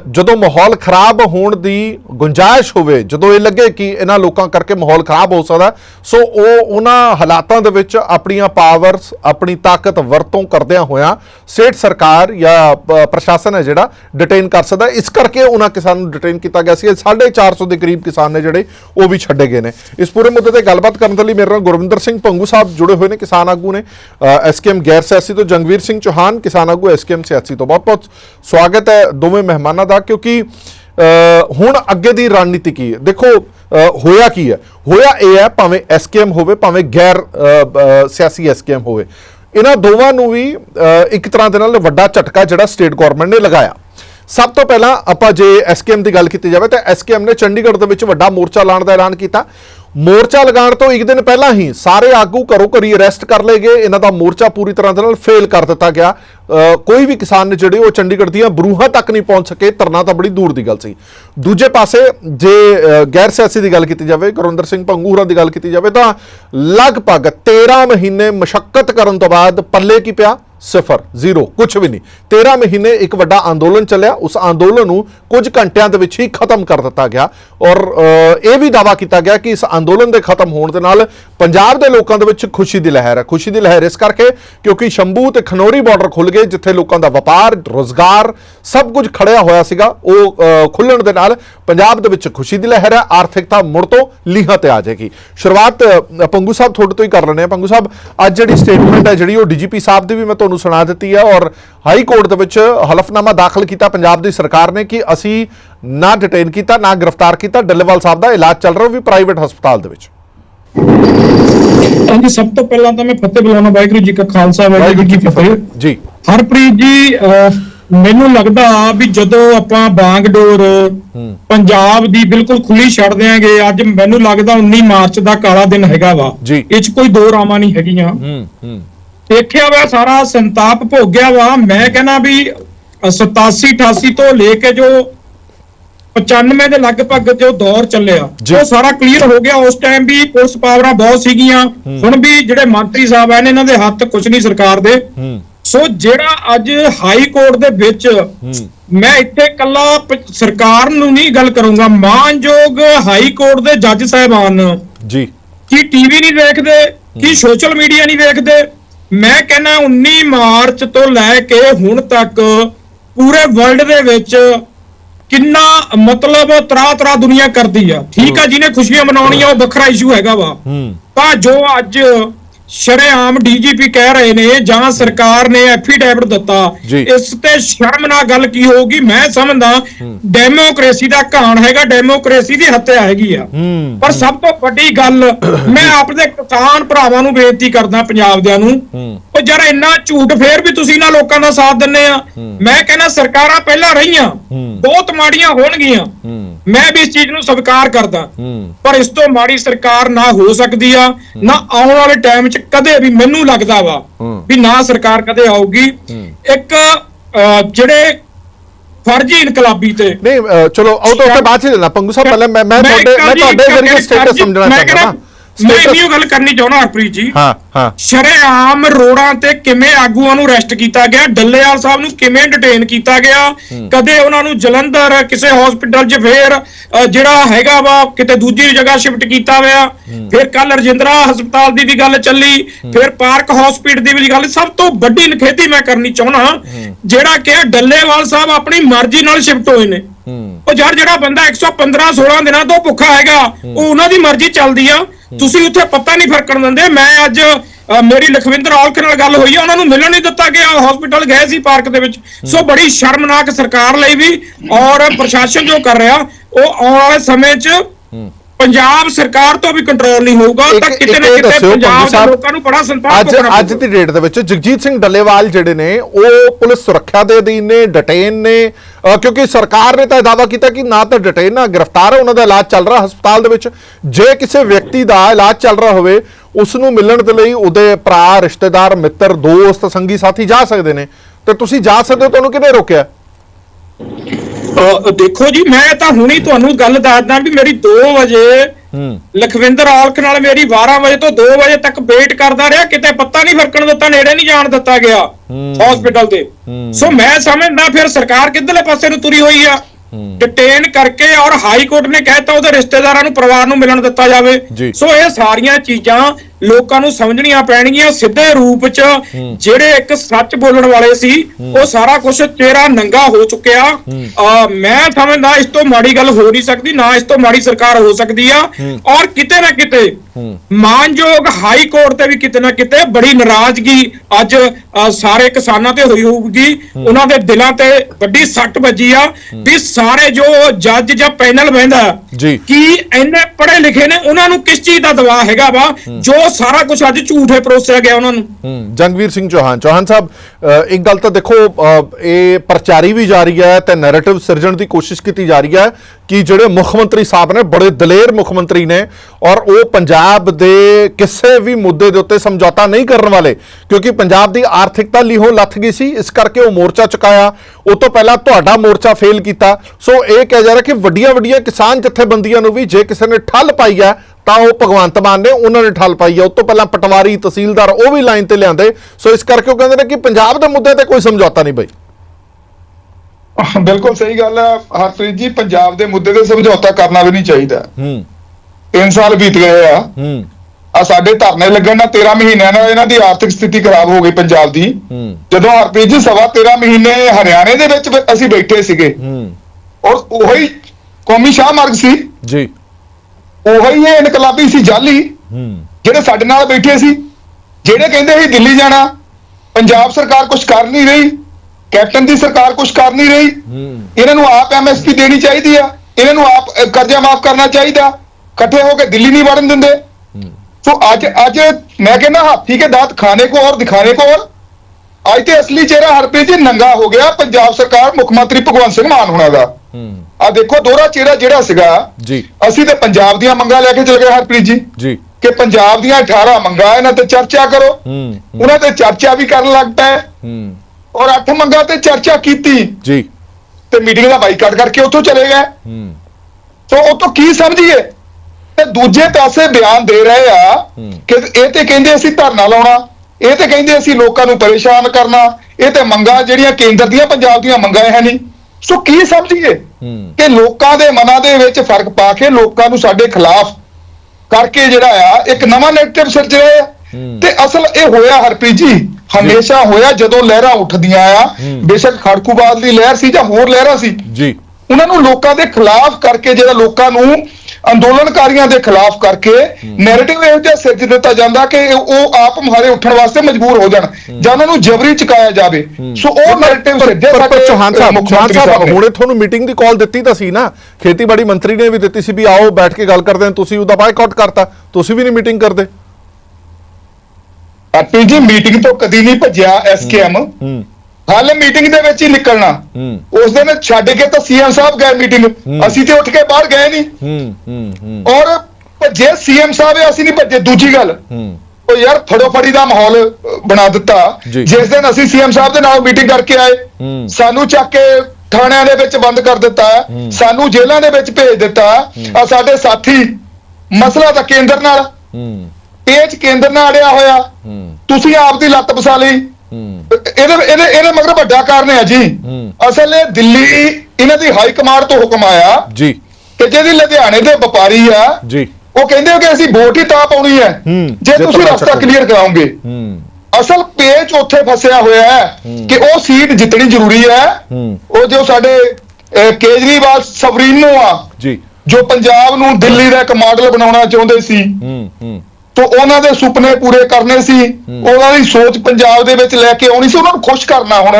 ਜਦੋਂ ਮਾਹੌਲ ਖਰਾਬ ਹੋਣ ਦੀ ਗੁੰਜਾਇਸ਼ ਹੋਵੇ, ਜਦੋਂ ਇਹ ਲੱਗੇ ਕਿ ਇਹਨਾਂ ਲੋਕਾਂ ਕਰਕੇ ਮਾਹੌਲ ਖਰਾਬ ਹੋ ਸਕਦਾ, ਸੋ ਉਹ ਉਹਨਾਂ ਹਾਲਾਤਾਂ ਦੇ ਵਿੱਚ ਆਪਣੀਆਂ ਪਾਵਰਸ ਆਪਣੀ ਤਾਕਤ ਵਰਤੋਂ ਕਰਦਿਆਂ ਹੋਇਆਂ ਸਟੇਟ ਸਰਕਾਰ ਜਾਂ ਪ੍ਰਸ਼ਾਸਨ ਹੈ ਜਿਹੜਾ ਡਿਟੇਨ ਕਰ ਸਕਦਾ। ਇਸ ਕਰਕੇ ਉਹਨਾਂ ਕਿਸਾਨਾਂ ਨੂੰ ਡਿਟੇਨ ਕੀਤਾ ਗਿਆ ਸੀ। 450 ਦੇ ਕਰੀਬ ਕਿਸਾਨ ਨੇ ਜਿਹੜੇ, ਉਹ ਵੀ ਛੱਡੇ ਗਏ ਨੇ। ਇਸ ਪੂਰੇ ਮੁੱਦੇ ਤੇ ਗੱਲਬਾਤ ਕਰਨ ਦੇ ਲਈ ਮੇਰੇ ਨਾਲ ਗੁਰਵਿੰਦਰ ਸਿੰਘ ਭੰਗੂ ਸਾਹਿਬ ਜੁੜੇ ਹੋਏ ਨੇ ਕਿਸਾਨ ਆਗੂ ਨੇ ਐਸਕੇਐਮ ਗੈਰ ਸਿਆਸੀ ਤੋਂ ਜੰਗਵੀਰ ਸਿੰਘ ਚੌਹਾਨ ਕਿਸਾਨ ਆਗੂ ਐਸਕੇਐਮ ਸਿਆਸੀ ਤੋਂ ਬਹੁਤ ਬਹੁਤ ਸਵਾਗਤ ਹੈ ਦੋਵੇਂ ਮਹਿਮਾਨਾਂ ਦਾ ਕਿਉਂਕਿ ਹੁਣ ਅੱਗੇ ਦੀ ਰਣਨੀਤੀ ਕੀ ਹੈ ਦੇਖੋ ਹੋਇਆ ਕੀ ਹੈ ਹੋਇਆ ਇਹ ਹੈ ਭਾਵੇਂ ਐਸਕੇਐਮ ਹੋਵੇ ਭਾਵੇਂ ਗੈਰ ਸਿਆਸੀ ਐਸਕੇਐਮ ਹੋਵੇ ਇਹਨਾਂ ਦੋਵਾਂ ਨੂੰ ਵੀ ਇੱਕ ਤਰ੍ਹਾਂ ਦੇ ਨਾਲ ਵੱਡਾ ਝਟਕਾ ਜਿਹੜਾ ਸਟੇਟ ਗਵਰਨਮੈਂਟ ਨੇ ਲਗਾਇਆ ਸਭ ਤੋਂ ਪਹਿਲਾਂ ਆਪਾਂ ਜੇ ਐਸਕੇਐਮ ਦੀ ਗੱਲ ਕੀਤੀ ਜਾਵੇ ਤਾਂ ਐਸਕੇਐਮ ਨੇ ਚੰਡੀਗੜ੍ਹ ਦੇ ਵਿੱਚ ਵੱਡਾ ਮੋਰਚਾ ਲਾਉਣ ਦਾ ਐਲਾਨ ਕੀਤਾ ਮੋਰਚਾ ਲਗਾਉਣ ਤੋਂ ਇੱਕ ਦਿਨ ਪਹਿਲਾਂ ਹੀ ਸਾਰੇ ਆਗੂ ਘਰੋਂ ਘਰੀ ਅਰੈਸਟ ਕਰ ਲਏ ਗਏ। ਇਹਨਾਂ ਦਾ ਮੋਰਚਾ ਪੂਰੀ ਤਰ੍ਹਾਂ ਦੇ ਨਾਲ ਫੇਲ ਕਰ ਦਿੱਤਾ ਗਿਆ। ਕੋਈ ਵੀ ਕਿਸਾਨ ਨੇ ਜਿਹੜੇ ਉਹ ਚੰਡੀਗੜ੍ਹ ਦੀਆਂ ਬਰੂਹਾਂ ਤੱਕ ਨਹੀਂ ਪਹੁੰਚ ਸਕੇ, ਧਰਨਾ ਤਾਂ ਬੜੀ ਦੂਰ ਦੀ ਗੱਲ ਸੀ। ਦੂਜੇ ਪਾਸੇ ਜੇ ਗੈਰ ਸਿਆਸੀ ਦੀ ਗੱਲ ਕੀਤੀ ਜਾਵੇ, ਗੁਰਵਿੰਦਰ ਸਿੰਘ ਭੰਗੂ ਦੀ ਗੱਲ ਕੀਤੀ ਜਾਵੇ, ਤਾਂ ਲਗਭਗ 13 ਮਹੀਨੇ ਮਸ਼ੱਕਤ ਕਰਨ ਤੋਂ ਬਾਅਦ ਪੱਲੇ ਕੀ ਪਿਆ? ਸਿਫਰ ਜ਼ੀਰੋ ਕੁਝ ਵੀ ਨਹੀਂ। 13 ਮਹੀਨੇ ਇੱਕ ਵੱਡਾ ਅੰਦੋਲਨ ਚੱਲਿਆ। ਉਸ ਅੰਦੋਲਨ ਨੂੰ ਕੁਝ ਘੰਟਿਆਂ ਦੇ ਵਿੱਚ ਹੀ ਖਤਮ ਕਰ ਦਿੱਤਾ ਗਿਆ। ਔਰ ਇਹ ਵੀ ਦਾਵਾ ਕੀਤਾ ਗਿਆ ਕਿ ਇਸ ਅੰਦੋਲਨ ਦੇ ਖਤਮ ਹੋਣ ਦੇ ਨਾਲ ਪੰਜਾਬ ਦੇ ਲੋਕਾਂ ਦੇ ਵਿੱਚ ਖੁਸ਼ੀ ਦੀ ਲਹਿਰ ਹੈ। ਖੁਸ਼ੀ ਦੀ ਲਹਿਰ ਇਸ ਕਰਕੇ ਕਿਉਂਕਿ ਸ਼ੰਭੂ ਤੇ ਖਨੌਰੀ ਬਾਰਡਰ ਖੁੱਲ ਗਏ ਜਿੱਥੇ ਲੋਕਾਂ ਦਾ ਵਪਾਰ ਰੋਜ਼ਗਾਰ ਸਭ ਕੁਝ ਖੜਿਆ ਹੋਇਆ ਸੀਗਾ। ਉਹ ਅ, ਖੁੱਲਣ ਦੇ ਨਾਲ ਪੰਜਾਬ ਦੇ ਵਿੱਚ ਖੁਸ਼ੀ ਦੀ ਲਹਿਰ ਹੈ। ਆਰਥਿਕਤਾ ਮੁੜ ਤੋਂ ਲੀਹਾਂ ਤੇ ਆ ਜਾਏਗੀ। ਸ਼ੁਰੂਆਤ ਪੰਗੂ ਸਾਹਿਬ ਤੁਹਾਡੇ ਤੋਂ ਹੀ ਕਰ ਲੈਂਦੇ ਹਾਂ। ਪੰਗੂ ਸਾਹਿਬ ਅੱਜ ਜਿਹੜੀ ਸਟੇਟਮੈਂਟ ਹੈ ਜਿਹੜੀ ਉਹ ਡੀਜੀਪੀ ਸਾਹਿਬ ਦੀ ਵੀ ਮੈਂ ਤੁਹਾਨੂੰ ਸੁਣਾ ਦਿੱਤੀ ਹੈ ਔਰ ਹਾਈ ਕੋਰਟ ਦੇ ਵਿੱਚ ਹਲਫਨਾਮਾ ਦਾਖਲ ਕੀਤਾ ਪੰਜਾਬ ਦੀ ਸਰਕਾਰ ਨੇ ਕਿ ਅਸੀਂ ਨਾ ਡਿਟੇਨ ਕੀਤਾ ਨਾ ਗ੍ਰਿਫਤਾਰ ਕੀਤਾ। ਡੱਲੇਵਾਲ ਸਾਹਿਬ ਦਾ ਇਲਾਜ ਚੱਲ ਰਿਹਾ ਉਹ ਵੀ ਪ੍ਰਾਈਵੇਟ ਹਸਪਤਾਲ ਦੇ ਵਿੱਚ। ਹਾਂਜੀ ਸਭ ਤੋਂ ਪਹਿਲਾਂ ਤਾਂ ਮੈਂ ਫਤਿਹ ਬੁਲਾਉਣਾ ਵਾਹਿਗੁਰੂ ਜੀ ਕਾ ਖਾਲਸਾ ਵਾਹਿਗੁਰੂ ਜੀ ਕੀ ਫਤਿਹ। ਜੀ। ਹਰਪ੍ਰੀਤ ਜੀ ਮੈਨੂੰ ਲੱਗਦਾ ਵੀ ਜਦੋਂ ਆਪਾਂ ਬਾਗਡੋਰ ਪੰਜਾਬ ਦੀ ਬਿਲਕੁਲ ਖੁੱਲੀ ਛੱਡ ਦਿਆਂਗੇ ਅੱਜ ਮੈਨੂੰ ਲੱਗਦਾ 19 ਮਾਰਚ ਦਾ ਕਾਲਾ ਦਿਨ ਹੈਗਾ ਵਾ। ਇਹ ਚ ਕੋਈ ਦੋ ਰਾਮਾਂ ਨਹੀਂ ਹੈਗੀਆਂ। ਦੇਖਿਆ ਵਾ ਸਾਰਾ ਸੰਤਾਪ ਭੋਗਿਆ ਵਾ। ਮੈਂ ਕਹਿੰਦਾ ਵੀ 87 88 ਤੋਂ ਲੈ ਕੇ ਜੋ 95 ਦੇ ਲਗਭਗ ਜੋ ਦੌਰ ਚੱਲਿਆ। ਉਹ ਸਾਰਾ ਕਲੀਅਰ ਹੋ ਗਿਆ। ਉਸ ਟਾਈਮ ਵੀ ਪੁਲਿਸ ਪਾਵਰਾਂ ਬਹੁਤ ਸੀਗੀਆਂ। ਹੁਣ ਵੀ ਜਿਹੜੇ ਮੰਤਰੀ ਸਾਹਿਬ ਆਏ ਨੇ ਇਹਨਾਂ ਦੇ ਹੱਥ ਕੁਝ ਨਹੀਂ ਸਰਕਾਰ ਦੇ। ਸੋ ਜਿਹੜਾ ਅੱਜ ਹਾਈ ਕੋਰਟ ਦੇ ਵਿੱਚ ਮੈਂ ਇੱਥੇ ਕੱਲਾ ਸਰਕਾਰ ਨੂੰ ਨਹੀਂ ਗੱਲ ਕਰੂੰਗਾ। ਮਾਨਯੋਗ ਹਾਈ ਕੋਰਟ ਦੇ ਜੱਜ ਸਾਹਿਬਾਨ। ਜੀ। ਕੀ ਟੀਵੀ ਨਹੀਂ ਦੇਖਦੇ ਕੀ ਸੋਸ਼ਲ ਮੀਡੀਆ ਨਹੀਂ ਦੇਖਦੇ ਮੈਂ ਕਹਿੰਦਾ 19 ਮਾਰਚ ਤੋਂ ਲੈ ਕੇ ਹੁਣ ਤੱਕ ਪੂਰੇ ਵਰਲਡ ਦੇ ਵਿੱਚ ਕਿੰਨਾ ਮਤਲਬ ਤਰਾ ਤਰਾ ਦੁਨੀਆ ਕਰਦੀ ਆ। ਠੀਕ ਆ ਜਿਹਨੇ ਖੁਸ਼ੀਆਂ ਮਨਾਉਣੀਆਂ ਉਹ ਵੱਖਰਾ ਇਸ਼ੂ ਹੈਗਾ ਵਾ। ਹੂੰ। ਤਾਂ ਜੋ ਅੱਜ ਸ਼ਰੇਆਮ ਡੀਜੀਪੀ ਕਹਿ ਰਹੇ ਨੇ ਜਾਂ ਸਰਕਾਰ ਨੇ ਐਫੀਡੈਵਿਟ ਦਿੱਤਾ। ਇਸ ਤੇ ਸ਼ਰਮਨਾਕ ਗੱਲ ਕੀ ਹੋਊਗੀ? ਮੈਂ ਸਮਝਦਾ ਡੈਮੋਕ੍ਰੇਸੀ ਦਾ ਕਹਾਣ ਹੈਗਾ ਡੈਮੋਕ੍ਰੇਸੀ ਦੀ ਹੱਤਿਆ ਹੈਗੀ ਆ। ਪਰ ਸਭ ਤੋਂ ਵੱਡੀ ਗੱਲ ਮੈਂ ਆਪਣੇ ਕਿਸਾਨ ਭਰਾਵਾਂ ਨੂੰ ਬੇਨਤੀ ਕਰਦਾ ਪੰਜਾਬ ਦਿਆਂ ਨੂੰ। ਉਹ ਜਰਾ ਇੰਨਾ ਝੂਠ ਫੇਰ ਵੀ ਤੁਸੀਂ ਇਹਨਾਂ ਲੋਕਾਂ ਦਾ ਸਾਥ ਦਿੰਨੇ ਆ। ਮੈਂ ਕਹਿੰਦਾ ਸਰਕਾਰਾਂ ਪਹਿਲਾਂ ਰਹੀਆਂ ਬਹੁਤ ਮਾੜੀਆਂ ਹੋਣਗੀਆਂ। ਮੈਂ ਵੀ ਇਸ ਚੀਜ਼ ਨੂੰ ਸਵੀਕਾਰ ਕਰਦਾ। ਪਰ ਇਸ ਤੋਂ ਮਾੜੀ ਸਰਕਾਰ ਨਾ ਹੋ ਸਕਦੀ ਆ ਨਾ ਆਉਣ ਵਾਲੇ ਟਾਈਮ 'ਚ ਕਦੇ ਵੀ ਮੈਨੂੰ ਲੱਗਦਾ ਵਾ। ਵੀ ਨਾ ਸਰਕਾਰ ਕਦੇ ਆਊਗੀ। ਇੱਕ ਜਿਹੜੇ ਫਰਜ਼ੀ ਇਨਕਲਾਬੀ ਤੇ ਨਹੀਂ ਚਲੋ ਉਹ ਤਾਂ ਬਾਅਦ ਚ ਲੈਣਾ ਪੰਗੂ ਸਾਹਿਬ ਪਹਿਲਾਂ ਮੈਂ ਤੁਹਾਡੇ ਮੈਂ ਤੁਹਾਡੇ ਜ਼ਰੀਏ ਸਟੇਟਸ ਸਮਝਣਾ ਚਾਹੁੰਦਾ ਮੈਂ ਇੰਨੀ ਗੱਲ ਕਰਨੀ ਚਾਹੁੰਦਾ ਹਰਪ੍ਰੀਤ ਜੀ। ਹਾਂ ਹਾਂ। ਸ਼ਰੇਆਮ ਰੋੜਾਂ ਤੇ ਕਿਵੇਂ ਆਗੂਆਂ ਨੂੰ ਅਰੈਸਟ ਕੀਤਾ ਗਿਆ ਡੱਲੇਵਾਲ ਸਾਹਿਬ ਨੂੰ ਕਿਵੇਂ ਡਿਟੇਨ ਕੀਤਾ ਗਿਆ? ਕਦੇ ਉਹਨਾਂ ਨੂੰ ਜਲੰਧਰ ਕਿਸੇ ਹਸਪੀਟਲ 'ਚ ਫੇਰ ਜਿਹੜਾ ਹੈਗਾ ਵਾ ਕਿਤੇ ਦੂਜੀ ਜਗ੍ਹਾ ਸ਼ਿਫਟ ਕੀਤਾ ਹੋਇਆ। ਫਿਰ ਕੱਲ ਰਜਿੰਦਰਾ ਹਸਪਤਾਲ ਦੀ ਵੀ ਗੱਲ ਚੱਲੀ। ਫਿਰ ਪਾਰਕ ਹਸਪੀਟਲ ਦੀ ਵੀ ਗੱਲ ਸਭ ਤੋਂ ਵੱਡੀ ਨਖੇਤੀ ਮੈਂ ਕਰਨੀ ਚਾਹੁੰਦਾ ਜਿਹੜਾ ਕਿ ਡੱਲੇਵਾਲ ਸਾਹਿਬ ਆਪਣੀ ਮਰਜ਼ੀ ਨਾਲ ਸ਼ਿਫਟ ਹੋਏ ਨੇ। ਉਹ ਯਾਰ ਜਿਹੜਾ ਬੰਦਾ 115 16 ਦਿਨਾਂ ਤੋਂ ਭੁੱਖਾ ਹੈਗਾ ਉਹ ਉਹਨਾਂ ਦੀ ਮਰਜ਼ੀ ਚੱਲਦੀ ਆ। ਤੁਸੀਂ ਉੱਥੇ ਪਤਾ ਨਹੀਂ ਫਰਕਣ ਦਿੰਦੇ। ਮੈਂ ਅੱਜ ਮੇਰੀ ਲਖਵਿੰਦਰ ਔਲਖ ਨਾਲ ਗੱਲ ਹੋਈ ਆ ਉਹਨਾਂ ਨੂੰ ਮਿਲਣ ਨਹੀਂ ਦਿੱਤਾ ਗਿਆ। ਹਸਪੀਟਲ ਗਏ ਸੀ ਪਾਰਕ ਦੇ ਵਿੱਚ। ਸੋ ਬੜੀ ਸ਼ਰਮਨਾਕ ਸਰਕਾਰ ਲਈ ਵੀ ਔਰ ਪ੍ਰਸ਼ਾਸਨ ਜੋ ਕਰ ਰਿਹਾ ਉਹ ਆਉਣ ਵਾਲੇ ਸਮੇਂ 'ਚ ਪੰਜਾਬ ਸਰਕਾਰ ਤੋਂ ਵੀ ਕੰਟਰੋਲ ਨਹੀਂ ਹੋਊਗਾ ਤਾਂ ਕਿਤੇ ਨਾ ਕਿਤੇ ਪੰਜਾਬ ਦੇ ਲੋਕਾਂ ਨੂੰ ਬੜਾ ਸੰਤਾਪ ਅੱਜ ਅੱਜ। ਦੀ ਡੇਟ ਦੇ ਵਿੱਚ ਜਗਜੀਤ ਸਿੰਘ ਡੱਲੇਵਾਲ ਜਿਹੜੇ ਨੇ ਉਹ ਪੁਲਿਸ ਸੁਰੱਖਿਆ ਦੇ ਅਧੀਨ ਨੇ ਡਿਟੇਨ ਨੇ। ਕਿਉਂਕਿ ਸਰਕਾਰ ਨੇ ਤਾਂ ਇਹ ਦਾਅਵਾ ਕੀਤਾ ਕਿ ਨਾ ਤਾਂ ਡਿਟੇਨ ਨਾ ਗ੍ਰਿਫਤਾਰ ਹੈ ਉਹਨਾਂ ਦਾ ਇਲਾਜ ਚੱਲ ਰਿਹਾ ਹਸਪਤਾਲ ਦੇ ਵਿੱਚ। ਜੇ ਕਿਸੇ ਵਿਅਕਤੀ ਦਾ ਇਲਾਜ ਚੱਲ ਰਿਹਾ ਹੋਵੇ ਉਸ ਨੂੰ ਮਿਲਣ ਦੇ ਲਈ ਉਹਦੇ ਭਰਾ ਰਿਸ਼ਤੇਦਾਰ ਮਿੱਤਰ ਦੋਸਤ ਸੰਗੀ ਸਾਥੀ ਜਾ ਸਕਦੇ ਨੇ। ਤੇ ਤੁਸੀਂ ਜਾ ਸਕਦੇ ਹੋ ਤੁਹਾਨੂੰ ਕਿਹਨੇ ਰੋਕਿਆ? ਦੇਖੋ ਜੀ ਮੈਂ ਤਾਂ ਹੁਣੀ ਤੁਹਾਨੂੰ ਗੱਲ ਦੱਸਦਾ ਵੀ ਮੇਰੀ 2 ਵਜੇ ਲਖਵਿੰਦਰ ਔਲਖ ਨਾਲ ਮੇਰੀ 12 ਵਜੇ ਤੋਂ 2 ਵਜੇ ਤੱਕ ਵੇਟ ਕਰਦਾ ਰਿਹਾ ਕਿਤੇ ਪੱਤਾ ਨਹੀਂ ਫਰਕਣ ਦਿੱਤਾ ਨੇੜੇ ਨਹੀਂ ਜਾਣ ਦਿੱਤਾ ਗਿਆ ਹਸਪੀਟਲ ਦੇ ਸੋ ਮੈਂ ਸਮਝਦਾ ਫਿਰ ਸਰਕਾਰ ਕਿੱਧਰਲੇ ਪਾਸੇ ਨੂੰ ਤੁਰੀ ਹੋਈ ਆ? ਡਿਟੇਨ ਕਰਕੇ ਔਰ ਹਾਈ ਕੋਰਟ ਨੇ ਕਹਿਤਾ ਉਹਦੇ ਰਿਸ਼ਤੇਦਾਰਾਂ ਨੂੰ ਪਰਿਵਾਰ ਨੂੰ ਮਿਲਣ ਦਿੱਤਾ ਜਾਵੇ। ਸੋ ਇਹ ਸਾਰੀਆਂ ਚੀਜ਼ਾਂ ਲੋਕਾਂ ਨੂੰ ਸਮਝਣੀਆਂ ਪੈਣਗੀਆਂ ਸਿੱਧੇ ਰੂਪ 'ਚ ਜਿਹੜੇ ਇੱਕ ਸੱਚ ਬੋਲਣ ਵਾਲੇ ਸੀ ਉਹ ਸਾਰਾ ਕੁਝ ਚਿਹਰਾ ਨੰਗਾ ਹੋ ਚੁੱਕਿਆ। ਮੈਂ ਸਮਝਦਾ ਇਸ ਤੋਂ ਮਾੜੀ ਗੱਲ ਹੋ ਨਹੀਂ ਸਕਦੀ ਨਾ ਇਸ ਤੋਂ ਮਾੜੀ ਸਰਕਾਰ ਹੋ ਸਕਦੀ ਆ। ਔਰ ਕਿਤੇ ਨਾ ਕਿਤੇ ਮਾਨਯੋਗ ਹਾਈ ਕੋਰਟ ਤੇ ਵੀ ਕਿਤੇ ਨਾ ਕਿਤੇ ਬੜੀ ਨਾਰਾਜ਼ਗੀ ਅੱਜ ਸਾਰੇ ਕਿਸਾਨਾਂ ਤੇ ਹੋਈ ਹੋਊਗੀ। ਉਹਨਾਂ ਦੇ ਦਿਲਾਂ ਤੇ ਵੱਡੀ ਸੱਟ ਵੱਜੀ ਆ ਵੀ ਸਾਰੇ ਜੋ ਜੱਜ ਜਾਂ ਪੈਨਲ ਬਹਿੰਦਾ। ਕੀ ਇੰਨੇ ਪੜ੍ਹੇ ਲਿਖੇ ਨੇ ਉਹਨਾਂ ਨੂੰ ਕਿਸ ਚੀਜ਼ ਦਾ ਦਬਾਅ ਹੈਗਾ ਵਾ? ਜੋ ਸਾਰਾ ਕੁਝ ਅੱਜ ਝੂਠੇ ਪਰੋਸਿਆ ਗਿਆ ਉਹਨਾਂ ਨੂੰ। ਹੂੰ ਜੰਗਵੀਰ ਸਿੰਘ ਚੌਹਾਨ। ਚੌਹਾਨ ਸਾਹਿਬ ਅ, ਇੱਕ ਗੱਲ ਤਾਂ ਦੇਖੋ ਅ, ਇਹ ਪ੍ਰਚਾਰੀ ਵੀ ਜਾ ਰਹੀ ਹੈ ਤੇ ਨੈਰੇਟਿਵ ਸਿਰਜਣ ਦੀ ਕੋਸ਼ਿਸ਼ ਕੀਤੀ ਜਾ ਰਹੀ ਹੈ ਕਿ ਜਿਹੜੇ ਮੁੱਖ ਮੰਤਰੀ ਸਾਹਿਬ ਨੇ ਬੜੇ ਦਲੇਰ ਮੁੱਖ ਮੰਤਰੀ ਨੇ ਔਰ ਉਹ ਪੰਜਾਬ ਦੇ ਕਿਸੇ ਵੀ ਮੁੱਦੇ ਦੇ ਉੱਤੇ ਸਮਝੌਤਾ ਨਹੀਂ ਕਰਨ ਵਾਲੇ ਕਿਉਂਕਿ ਪੰਜਾਬ ਦੀ ਆਰਥਿਕਤਾ ਲੀਹੋਂ ਲੱਥ ਗਈ ਸੀ ਇਸ ਕਰਕੇ ਉਹ ਮੋਰਚਾ ਚੁਕਾਇਆ। ਉਹ ਤੋਂ ਪਹਿਲਾਂ ਤੁਹਾਡਾ ਮੋਰਚਾ ਫੇਲ ਕੀਤਾ। ਸੋ ਇਹ ਕਿਹਾ ਜਾ ਰਿਹਾ ਕਿ ਵੱਡੀਆਂ ਵੱਡੀਆਂ ਕਿਸਾਨ ਜਥੇਬੰਦੀਆਂ ਨੂੰ ਵੀ ਜੇ ਕਿਸੇ ਨੇ ਠੱਲ ਪਾਈ ਹੈ ਤਾਂ ਉਹ ਭਗਵੰਤ ਮਾਨ ਨੇ ਉਹਨਾਂ ਨੇ ਠੱਲ ਪਾਈ ਹੈ ਉਸ ਤੋਂ ਪਹਿਲਾਂ ਪਟਵਾਰੀ ਤਹਿਸੀਲਦਾਰ ਉਹ ਵੀ ਲਾਈਨ ਤੇ ਲਿਆਂਦੇ। ਸੋ ਇਸ ਕਰਕੇ ਉਹ ਕਹਿੰਦੇ ਨੇ ਕਿ ਪੰਜਾਬ ਦੇ ਮੁੱਦੇ ਤੇ ਕੋਈ ਸਮਝੌਤਾ ਨਹੀਂ ਬਈ। ਬਿਲਕੁਲ ਸਹੀ ਗੱਲ ਹੈ ਹਰਪ੍ਰੀਤ ਜੀ ਪੰਜਾਬ ਦੇ ਮੁੱਦੇ ਤੇ ਸਮਝੌਤਾ ਕਰਨਾ ਵੀ ਨਹੀਂ ਚਾਹੀਦਾ। ਹੂੰ। 3 ਸਾਲ ਬੀਤ ਗਏ ਆ। ਹੂੰ। ਆ ਸਾਡੇ ਧਰਨੇ ਲੱਗਣ ਨਾਲ 13 ਮਹੀਨਿਆਂ ਨਾਲ ਇਹਨਾਂ ਦੀ ਆਰਥਿਕ ਸਥਿਤੀ ਖਰਾਬ ਹੋ ਗਈ ਪੰਜਾਬ ਦੀ। ਹੂੰ। ਜਦੋਂ ਹਰਪ੍ਰੀਤ ਜੀ ਸਵਾ 13 ਮਹੀਨੇ ਹਰਿਆਣੇ ਦੇ ਵਿੱਚ ਅਸੀਂ ਬੈਠੇ ਸੀਗੇ। ਹੂੰ। ਔਰ ਉਹੀ ਕੌਮੀ ਸ਼ਾਹ ਮਾਰਗ ਸੀ। ਜੀ। ਉਹੀ ਇਹ ਇਨਕਲਾਬੀ ਸੀ ਜਾਲੀ ਜਿਹੜੇ ਸਾਡੇ ਨਾਲ ਬੈਠੇ ਸੀ ਜਿਹੜੇ ਕਹਿੰਦੇ ਸੀ ਦਿੱਲੀ ਜਾਣਾ ਪੰਜਾਬ ਸਰਕਾਰ ਕੁਝ ਕਰ ਨਹੀਂ ਰਹੀ ਕੈਪਟਨ ਦੀ ਸਰਕਾਰ ਕੁਝ ਕਰ ਨਹੀਂ ਰਹੀ ਇਹਨਾਂ ਨੂੰ ਆਪ ਐਮਐਸਪੀ ਦੇਣੀ ਚਾਹੀਦੀ ਆ ਇਹਨਾਂ ਨੂੰ ਆਪ ਕਰਜ਼ਾ ਮਾਫ ਕਰਨਾ ਚਾਹੀਦਾ ਇਕੱਠੇ ਹੋ ਕੇ ਦਿੱਲੀ ਨਹੀਂ ਵੜਨ ਦਿੰਦੇ। ਸੋ ਅੱਜ ਅੱਜ ਮੈਂ ਕਹਿੰਦਾ ਹਾਥੀ ਕੇ ਦਾੰਤ ਖਾਣੇ ਕੋ ਔਰ ਦਿਖਾਣੇ ਕੋ ਔਰ ਅੱਜ ਤੇ ਅਸਲੀ ਚਿਹਰਾ ਹਰਪ੍ਰੀਤ ਜੀ ਨੰਗਾ ਹੋ ਗਿਆ ਪੰਜਾਬ ਸਰਕਾਰ ਮੁੱਖ ਮੰਤਰੀ ਭਗਵੰਤ ਸਿੰਘ ਮਾਨ ਹੋਣਾ ਦਾ। ਆ ਦੇਖੋ ਦੋਹਰਾ ਚਿਹਰਾ ਜਿਹੜਾ ਸੀਗਾ ਜੀ। ਅਸੀਂ ਤੇ ਪੰਜਾਬ ਦੀਆਂ ਮੰਗਾਂ ਲੈ ਕੇ ਚਲ ਗਏ ਹਰਪ੍ਰੀਤ ਜੀ। ਜੀ। ਕਿ ਪੰਜਾਬ ਦੀਆਂ 18 ਮੰਗਾਂ ਇਹਨਾਂ ਤੇ ਚਰਚਾ ਕਰੋ। ਹੂੰ ਉਹਨਾਂ ਤੇ ਚਰਚਾ ਵੀ ਕਰਨ ਲੱਗ ਪਏ ਹੂੰ। ਔਰ ਅੱਠ ਮੰਗਾਂ ਤੇ ਚਰਚਾ ਕੀਤੀ। ਜੀ। ਤੇ ਮੀਟਿੰਗ ਦਾ ਬਾਈਕਾਟ ਕਰਕੇ ਉੱਥੋਂ ਚਲੇ ਗਏ। ਹੂੰ। ਸੋ ਉਹ ਤੋਂ ਕੀ ਸਮਝੀਏ? ਤੇ ਦੂਜੇ ਪਾਸੇ ਬਿਆਨ ਦੇ ਰਹੇ ਆ। ਕਿ ਇਹ ਤੇ ਕਹਿੰਦੇ ਅਸੀਂ ਧਰਨਾ ਲਾਉਣਾ ਇਹ ਤੇ ਕਹਿੰਦੇ ਅਸੀਂ ਲੋਕਾਂ ਨੂੰ ਪਰੇਸ਼ਾਨ ਕਰਨਾ ਇਹ ਤੇ ਮੰਗਾਂ ਜਿਹੜੀਆਂ ਕੇਂਦਰ ਦੀਆਂ ਪੰਜਾਬ ਦੀਆਂ ਮੰਗਾਂ ਹੈ ਨਹੀਂ। ਸੋ ਕੀ ਸਮਝੀਏ? ਕਿ ਲੋਕਾਂ ਦੇ ਮਨਾਂ ਦੇ ਵਿੱਚ ਫ਼ਰਕ ਪਾ ਕੇ ਲੋਕਾਂ ਨੂੰ ਸਾਡੇ ਖਿਲਾਫ ਕਰਕੇ ਜਿਹੜਾ ਆ ਇੱਕ ਨਵਾਂ ਨੈਰੇਟਿਵ ਸਿਰਜ ਰਹੇ ਆ। ਤੇ ਅਸਲ ਇਹ ਹੋਇਆ ਹਰਪ੍ਰੀਤ ਜੀ ਹਮੇਸ਼ਾ ਹੋਇਆ ਜਦੋਂ ਲਹਿਰਾਂ ਉੱਠਦੀਆਂ ਆ। ਬੇਸ਼ੱਕ ਖੜਕੂਬਾਦ ਦੀ ਲਹਿਰ ਸੀ ਜਾਂ ਹੋਰ ਲਹਿਰਾਂ ਸੀ। ਜੀ। ਉਹਨਾਂ ਨੂੰ ਲੋਕਾਂ ਦੇ ਖਿਲਾਫ ਕਰਕੇ ਜਿਹੜਾ ਲੋਕਾਂ ਨੂੰ ਅੰਦੋਲਨਕਾਰੀਆਂ ਦੇ ਖਿਲਾਫ ਕਰਕੇ ਨੈਰੇਟਿਵ ਇਹੋ ਜਿਹਾ ਸਿਰਜ ਦਿੱਤਾ ਜਾਂਦਾ ਕਿ ਉਹ ਆਪ ਮੁਹਾਰੇ ਉੱਠਣ ਵਾਸਤੇ ਮਜਬੂਰ ਹੋ ਜਾਣ ਜਾਂ ਉਹਨਾਂ ਨੂੰ ਜਬਰੀ ਚੁਕਾਇਆ ਜਾਵੇ। ਸੋ ਉਹ ਨੈਰੇਟਿਵ ਸਾਡੇ ਚੌਹਾਨ ਸਾਹਿਬ ਚੌਹਾਨ ਸਾਹਿਬ। ਹੁਣੇ ਤੁਹਾਨੂੰ ਮੀਟਿੰਗ ਦੀ ਕਾਲ ਦਿੱਤੀ ਤਾਂ ਸੀ ਨਾ। ਖੇਤੀਬਾੜੀ ਮੰਤਰੀ ਨੇ ਵੀ ਦਿੱਤੀ ਸੀ ਵੀ ਆਓ ਬੈਠ ਕੇ ਗੱਲ ਕਰਦੇ ਹਾਂ ਤੁਸੀਂ ਉਹਦਾ ਬਾਈਕਾਟ ਕਰਤਾ ਤੁਸੀਂ ਵੀ ਨਹੀਂ ਮੀਟਿੰਗ ਕਰਦੇ। ਹੈਪੀ ਜੀ ਮੀਟਿੰਗ ਤੋਂ ਕਦੀ ਨਹੀਂ ਭੱਜਿਆ ਐਸਕੇਐਮ ਹਾਲੇ ਮੀਟਿੰਗ ਦੇ ਵਿੱਚ ਹੀ ਨਿਕਲਣਾ। ਉਸ ਦਿਨ ਛੱਡ ਕੇ ਤਾਂ ਸੀਐਮ ਸਾਹਿਬ ਗਏ ਮੀਟਿੰਗ ਅਸੀਂ ਤੇ ਉੱਠ ਕੇ ਬਾਹਰ ਗਏ ਨਹੀਂ ਔਰ ਭੱਜੇ ਸੀਐਮ ਸਾਹਿਬ ਅਸੀਂ ਨਹੀਂ ਭੱਜੇ ਦੂਜੀ ਗੱਲ। ਉਹ ਯਾਰ ਫੜੋ ਫੜੀ ਦਾ ਮਾਹੌਲ ਬਣਾ ਦਿੱਤਾ। ਜੀ। ਜਿਸ ਦਿਨ ਅਸੀਂ ਸੀਐਮ ਸਾਹਿਬ ਦੇ ਨਾਲ ਮੀਟਿੰਗ ਕਰਕੇ ਆਏ। ਸਾਨੂੰ ਚੱਕ ਕੇ ਥਾਣਿਆਂ ਦੇ ਵਿੱਚ ਬੰਦ ਕਰ ਦਿੱਤਾ। ਸਾਨੂੰ ਜੇਲ੍ਹਾਂ ਦੇ ਵਿੱਚ ਭੇਜ ਦਿੱਤਾ। ਆ ਸਾਡੇ ਸਾਥੀ ਮਸਲਾ ਤਾਂ ਕੇਂਦਰ ਨਾਲ। ਪੇਚ ਕੇਂਦਰ ਨਾਲ ਅੜਿਆ ਹੋਇਆ। ਤੁਸੀਂ ਆਪ ਦੀ ਲੱਤ ਵਸਾ ਲਈ। ਇਹਦੇ ਇਹਦੇ ਇਹਦੇ ਮਗਰ ਵੱਡਾ ਕਾਰਨ ਹੈ ਜੀ। ਹੂੰ। ਅਸਲ ਇਹ ਦਿੱਲੀ ਇਹਨਾਂ ਦੀ ਹਾਈ ਕਮਾਂਡ ਤੋਂ ਹੁਕਮ ਆਇਆ ਜੀ। ਕਿ ਜਿਹਦੀ ਲੁਧਿਆਣੇ ਦੇ ਵਪਾਰੀ ਆ ਜੀ। ਉਹ ਕਹਿੰਦੇ ਕਿ ਅਸੀਂ ਵੋਟ ਹੀ ਤਾਂ ਪਾਉਣੀ ਹੈ। ਹੂੰ, ਜੇ ਤੁਸੀਂ ਰਸਤਾ। ਕਲੀਅਰ ਕਰਾਓਗੇ ਹੂੰ। ਅਸਲ ਪੇਚ ਉੱਥੇ ਫਸਿਆ ਹੋਇਆ ਹੈ ਕਿ ਉਹ ਸੀਟ ਜਿੱਤਣੀ ਜ਼ਰੂਰੀ ਹੈ। ਹੂੰ। ਉਹ ਜੋ ਸਾਡੇ ਕੇਜਰੀਵਾਲ ਸਵਰੀਨੋ ਆ ਜੀ। ਜੋ ਪੰਜਾਬ ਨੂੰ ਦਿੱਲੀ ਦਾ ਇੱਕ ਮਾਡਲ ਬਣਾਉਣਾ ਚਾਹੁੰਦੇ ਸੀ। ਹੂੰ ਹੂੰ। ਤੋਂ ਉਹਨਾਂ ਦੇ ਸੁਪਨੇ ਪੂਰੇ ਕਰਨੇ ਸੀ। ਉਹਨਾਂ ਦੀ ਸੋਚ ਪੰਜਾਬ ਦੇ ਵਿੱਚ ਲੈ ਕੇ ਆਉਣੀ ਸੀ। ਉਹਨਾਂ ਨੂੰ ਖੁਸ਼ ਕਰਨਾ ਹੁਣ।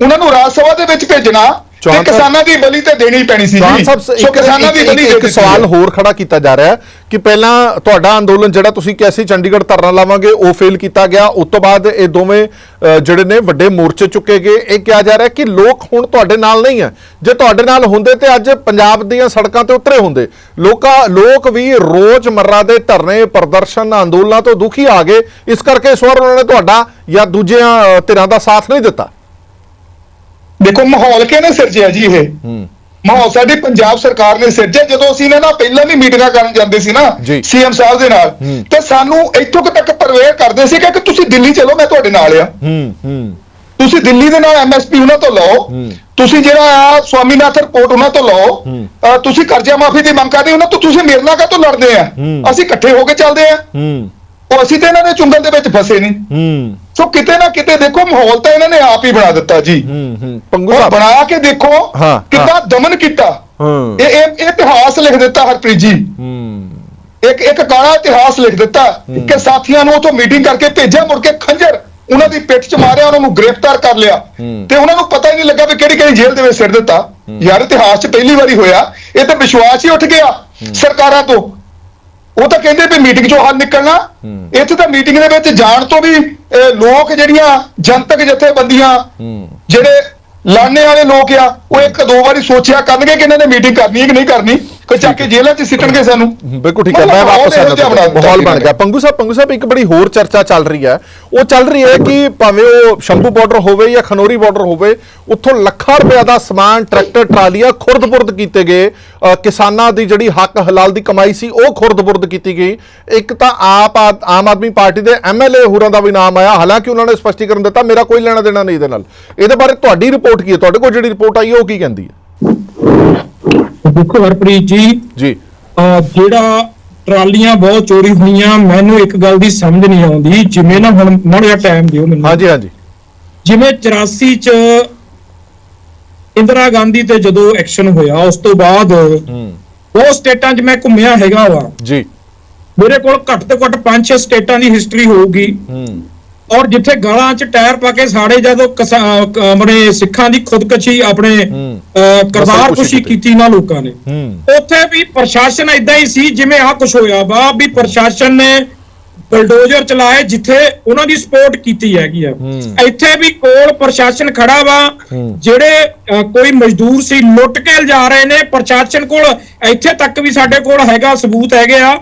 ਉਹਨਾਂ ਨੂੰ ਰਾਜ ਸਭਾ ਦੇ ਵਿੱਚ ਭੇਜਣਾ ਤੇ ਕਿਸਾਨਾਂ ਦੀ ਬਲੀ ਤੇ ਦੇਣੀ ਪੈਣੀ ਸੀ ਜੀ। ਸੋ ਕਿਸਾਨਾਂ ਦੀ ਬਲੀ ਇੱਕ ਸਵਾਲ। ਹੋਰ ਖੜਾ ਕੀਤਾ ਜਾ ਰਿਹਾ ਕਿ ਪਹਿਲਾਂ ਤੁਹਾਡਾ ਅੰਦੋਲਨ ਜਿਹੜਾ ਤੁਸੀਂ ਕਿਹਾ ਸੀ ਚੰਡੀਗੜ੍ਹ ਧਰਨਾ ਲਾਵਾਂਗੇ ਉਹ ਫੇਲ ਕੀਤਾ ਗਿਆ। ਉਸ ਤੋਂ ਬਾਅਦ ਇਹ ਦੋਵੇਂ ਜਿਹੜੇ ਨੇ ਵੱਡੇ ਮੋਰਚੇ ਚੁੱਕੇ ਗਏ। ਇਹ ਕਿਹਾ ਜਾ ਰਿਹਾ ਕਿ ਲੋਕ ਹੁਣ ਤੁਹਾਡੇ ਨਾਲ ਨਹੀਂ ਹੈ। ਜੇ ਤੁਹਾਡੇ ਨਾਲ ਹੁੰਦੇ ਤੇ ਅੱਜ ਪੰਜਾਬ ਦੀਆਂ ਸੜਕਾਂ ਤੇ ਉਤਰੇ ਹੁੰਦੇ। ਲੋਕਾਂ ਲੋਕ ਵੀ ਰੋਜ਼ਮਰਰਾ ਦੇ ਧਰਨੇ ਪ੍ਰਦਰਸ਼ਨ ਅੰਦੋਲਨਾਂ ਤੋਂ ਦੁਖੀ ਆ ਗਏ। ਇਸ ਕਰਕੇ ਇਸ ਵਾਰ ਉਹਨਾਂ ਨੇ ਤੁਹਾਡਾ ਜਾਂ ਦੂਜਿਆਂ ਧਿਰਾਂ ਦਾ ਸਾਥ ਨਹੀਂ ਦਿੱਤਾ। ਦੇਖੋ ਮਾਹੌਲ ਕਿਹਨੇ ਸਿਰਜਿਆ ਜੀ ਇਹ? ਹੂੰ। ਮਾਹੌਲ ਸਾਡੀ ਪੰਜਾਬ ਸਰਕਾਰ ਨੇ ਸਿਰਜਿਆ ਜਦੋਂ ਅਸੀਂ ਇਹਨਾਂ ਨਾਲ ਪਹਿਲਾਂ ਵੀ ਮੀਟਿੰਗਾਂ ਕਰਨ ਜਾਂਦੇ ਸੀ ਨਾ। ਸੀਐਮ ਸਾਹਿਬ ਦੇ ਨਾਲ। ਤੇ ਸਾਨੂੰ ਇੱਥੋਂ ਤੱਕ ਪਰਵੇਰ ਕਰਦੇ ਸੀ ਕਿ ਤੁਸੀਂ ਦਿੱਲੀ ਚਲੋ ਮੈਂ ਤੁਹਾਡੇ ਨਾਲ ਆ। ਹੂੰ ਹੂੰ। ਤੁਸੀਂ ਦਿੱਲੀ ਦੇ ਨਾਲ ਐਮਐਸਪੀ ਉਹਨਾਂ ਤੋਂ ਲਓ। ਤੁਸੀਂ ਜਿਹੜਾ ਆ ਸਵਾਮੀਨਾਥਨ ਰਿਪੋਰਟ ਉਹਨਾਂ ਤੋਂ ਲਓ। ਤੁਸੀਂ ਕਰਜ਼ਾ ਮਾਫੀ ਦੀ ਮੰਗ ਕਰਦੇ ਉਹਨਾਂ ਤੋਂ ਤੁਸੀਂ ਮੇਰੇ ਨਾਲ ਕਾਹਤੋਂ ਲੜਦੇ ਆ। ਅਸੀਂ ਇਕੱਠੇ ਹੋ ਕੇ ਚੱਲਦੇ ਆ। ਹੂੰ। ਉਹ ਅਸੀਂ ਤੇ ਇਹਨਾਂ ਦੇ ਚੁੰਗਲ ਦੇ ਵਿੱਚ ਫਸੇ ਨਹੀਂ ਹੂੰ। ਸੋ ਕਿਤੇ ਨਾ ਕਿਤੇ ਦੇਖੋ ਮਾਹੌਲ ਤਾਂ ਇਹਨਾਂ ਨੇ ਆਪ ਹੀ ਬਣਾ ਦਿੱਤਾ ਜੀ। ਹੂੰ ਹੂੰ। ਪੰਗੂ ਉਹ ਸਾਹਿਬ। ਬਣਾ ਕੇ ਦੇਖੋ ਹਾਂ, ਕਿੱਦਾਂ ਦਮਨ ਕੀਤਾ। ਹਾਂ। ਇਹ ਇਹ ਇਹ ਇਤਿਹਾਸ ਲਿਖ ਦਿੱਤਾ ਹਰਪ੍ਰੀਤ ਜੀ। ਹੂੰ। ਇੱਕ ਇੱਕ ਕਾਲਾ ਇਤਿਹਾਸ ਲਿਖ ਦਿੱਤਾ ਕਿ ਸਾਥੀਆਂ ਨੂੰ ਉਥੋਂ ਮੀਟਿੰਗ ਕਰਕੇ ਭੇਜਿਆ ਮੁੜ ਕੇ ਖੰਜਰ। ਉਹਨਾਂ ਦੀ ਪਿੱਠ 'ਚ ਮਾਰਿਆ ਉਹਨਾਂ ਨੂੰ ਗ੍ਰਿਫਤਾਰ ਕਰ ਲਿਆ। ਹੂੰ। ਤੇ ਉਹਨਾਂ ਨੂੰ ਪਤਾ ਹੀ ਨਹੀਂ ਲੱਗਾ ਵੀ ਕਿਹੜੀ ਕਿਹੜੀ ਜੇਲ੍ਹ ਦੇ ਵਿੱਚ ਸਿਰ ਦਿੱਤਾ। ਯਾਰ ਇਤਿਹਾਸ 'ਚ ਪਹਿਲੀ ਵਾਰੀ ਹੋਇਆ। ਇਹ ਤਾਂ ਵਿਸ਼ਵਾਸ ਹੀ ਉੱਠ ਗਿਆ ਸਰਕਾਰਾਂ ਤੋਂ। ਉਹ ਤਾਂ ਕਹਿੰਦੇ ਵੀ ਮੀਟਿੰਗ ਚੋਂ ਹੱਲ ਨਿਕਲਣਾ। ਇੱਥੇ ਤਾਂ ਮੀਟਿੰਗ ਦੇ ਵਿੱਚ ਜਾਣ ਤੋਂ ਵੀ ਲੋਕ ਜਿਹੜੀਆਂ ਜਨਤਕ ਜਥੇਬੰਦੀਆਂ ਜਿਹੜੇ ਲਾਣੇ ਵਾਲੇ ਲੋਕ ਆ ਉਹ ਇੱਕ ਦੋ ਵਾਰੀ ਸੋਚਿਆ ਕਰਨਗੇ ਕਿ ਇਹਨਾਂ ਨੇ ਮੀਟਿੰਗ ਕਰਨੀ ਹੈ ਕਿ ਨਹੀਂ ਕਰਨੀ। ਕੋਈ ਚੱਕ ਕੇ ਜੇਲ੍ਹਾਂ 'ਚ ਸਿੱਟਣਗੇ ਸਾਨੂੰ? ਬਿਲਕੁਲ ਠੀਕ ਹੈ ਮੈਂ ਵਾਪਸ ਬਣਾ ਦਿੱਤਾ ਮਾਹੌਲ ਬਣ ਗਿਆ। ਪੰਗੂ ਸਾਹਿਬ ਪੰਗੂ ਸਾਹਿਬ ਇੱਕ ਬੜੀ ਹੋਰ ਚਰਚਾ ਚੱਲ ਰਹੀ ਹੈ। ਉਹ ਚੱਲ ਰਹੀ ਹੈ ਕਿ ਭਾਵੇਂ ਉਹ ਸ਼ੰਭੂ ਬਾਰਡਰ ਹੋਵੇ ਜਾਂ ਖਨੌਰੀ ਬਾਰਡਰ ਹੋਵੇ ਉੱਥੋਂ ਲੱਖਾਂ ਰੁਪਏ ਦਾ ਸਮਾਨ ਟਰੈਕਟਰ ਟਰਾਲੀਆਂ ਖੁਰਦ-ਬੁਰਦ ਕੀਤੇ ਗਏ। ਕਿਸਾਨਾਂ ਦੀ ਜਿਹੜੀ ਹੱਕ ਹਲਾਲ ਦੀ ਕਮਾਈ ਸੀ ਉਹ ਖੁਰਦ-ਬੁਰਦ ਕੀਤੀ ਗਈ। ਇੱਕ ਤਾਂ ਆਪ ਆਮ ਆਦਮੀ ਪਾਰਟੀ ਦੇ ਐਮਐਲਏ ਹੋਰਾਂ ਦਾ ਵੀ ਨਾਮ ਆਇਆ। ਹਾਲਾਂਕਿ ਉਹਨਾਂ ਨੇ ਸਪਸ਼ਟੀਕਰਨ ਦਿੱਤਾ ਮੇਰਾ ਕੋਈ ਲੈਣਾ ਦੇਣਾ ਨਹੀਂ ਇਹਦੇ ਨਾਲ। ਇਹਦੇ ਬਾਰੇ ਤੁਹਾਡੀ ਰਿਪੋਰਟ ਕੀ ਹੈ? ਤੁਹਾਡੇ ਕੋਲ ਜਿਹੜੀ ਰਿਪੋਰਟ ਆਈ ਹੈ ਉਹ ਕੀ ਕਹਿੰਦੀ ਹੈ? ਦੇਖੋ ਹਰਪ੍ਰੀਤ ਜੀ ਜੀ। ਜਿਹੜਾ ਟਰਾਲੀਆਂ ਬਹੁਤ ਚੋਰੀ ਹੋਈਆਂ ਮੈਨੂੰ ਇੱਕ ਗੱਲ ਦੀ ਸਮਝ ਨਹੀਂ ਆਉਂਦੀ ਜਿਵੇਂ ਨਾ ਹੁਣ ਮਾੜਾ ਜਿਹਾ ਟਾਈਮ ਦਿਓ ਮੈਨੂੰ। ਹਾਂਜੀ ਹਾਂਜੀ। ਜਿਵੇਂ 84 ਚ ਇੰਦਰਾ ਗਾਂਧੀ ਤੇ ਜਦੋਂ ਐਕਸ਼ਨ ਹੋਇਆ ਉਸ ਤੋਂ ਬਾਅਦ ਹੂੰ। ਬਹੁਤ ਸਟੇਟਾਂ 'ਚ ਮੈਂ ਘੁੰਮਿਆ ਹੈਗਾ ਵਾ। ਜੀ। ਮੇਰੇ ਕੋਲ ਘੱਟ ਤੋਂ ਘੱਟ 5-6 ਸਟੇਟਾਂ ਦੀ ਹਿਸਟਰੀ ਹੋਊਗੀ। ਹੂੰ। ਔਰ ਜਿੱਥੇ ਗਾਲਾਂ 'ਚ ਟਾਇਰ ਪਾ ਕੇ ਸਾੜੇ ਜਦੋਂ ਆਪਣੇ ਸਿੱਖਾਂ ਦੀ ਖੁਦਕਸ਼ੀ ਆਪਣੇ ਕਰਤਾਰਕੁਸ਼ੀ ਕੀਤੀ ਨਾ ਲੋਕਾਂ ਨੇ। ਉੱਥੇ ਵੀ ਪ੍ਰਸ਼ਾਸਨ ਇਦਾਂ ਹੀ ਸੀ ਜਿਵੇਂ ਆ ਕੁਝ ਹੋਇਆ ਵਾ ਵੀ ਪ੍ਰਸ਼ਾਸਨ ਨੇ ਬਲਡੋਜ਼ਰ ਚਲਾਏ ਜਿੱਥੇ ਉਹਨਾਂ ਦੀ ਸਪੋਰਟ ਕੀਤੀ ਹੈਗੀ ਆ। ਇੱਥੇ ਵੀ ਕੋਲ ਪ੍ਰਸ਼ਾਸਨ ਖੜਾ ਵਾ। ਜਿਹੜੇ ਕੋਈ ਮਜ਼ਦੂਰ ਸੀ ਲੁੱਟ ਕੇ ਲਿਜਾ ਰਹੇ ਨੇ ਪ੍ਰਸ਼ਾਸਨ ਕੋਲ ਇੱਥੇ ਤੱਕ ਵੀ ਸਾਡੇ ਕੋਲ ਹੈਗਾ ਸਬੂਤ ਹੈਗੇ ਆ।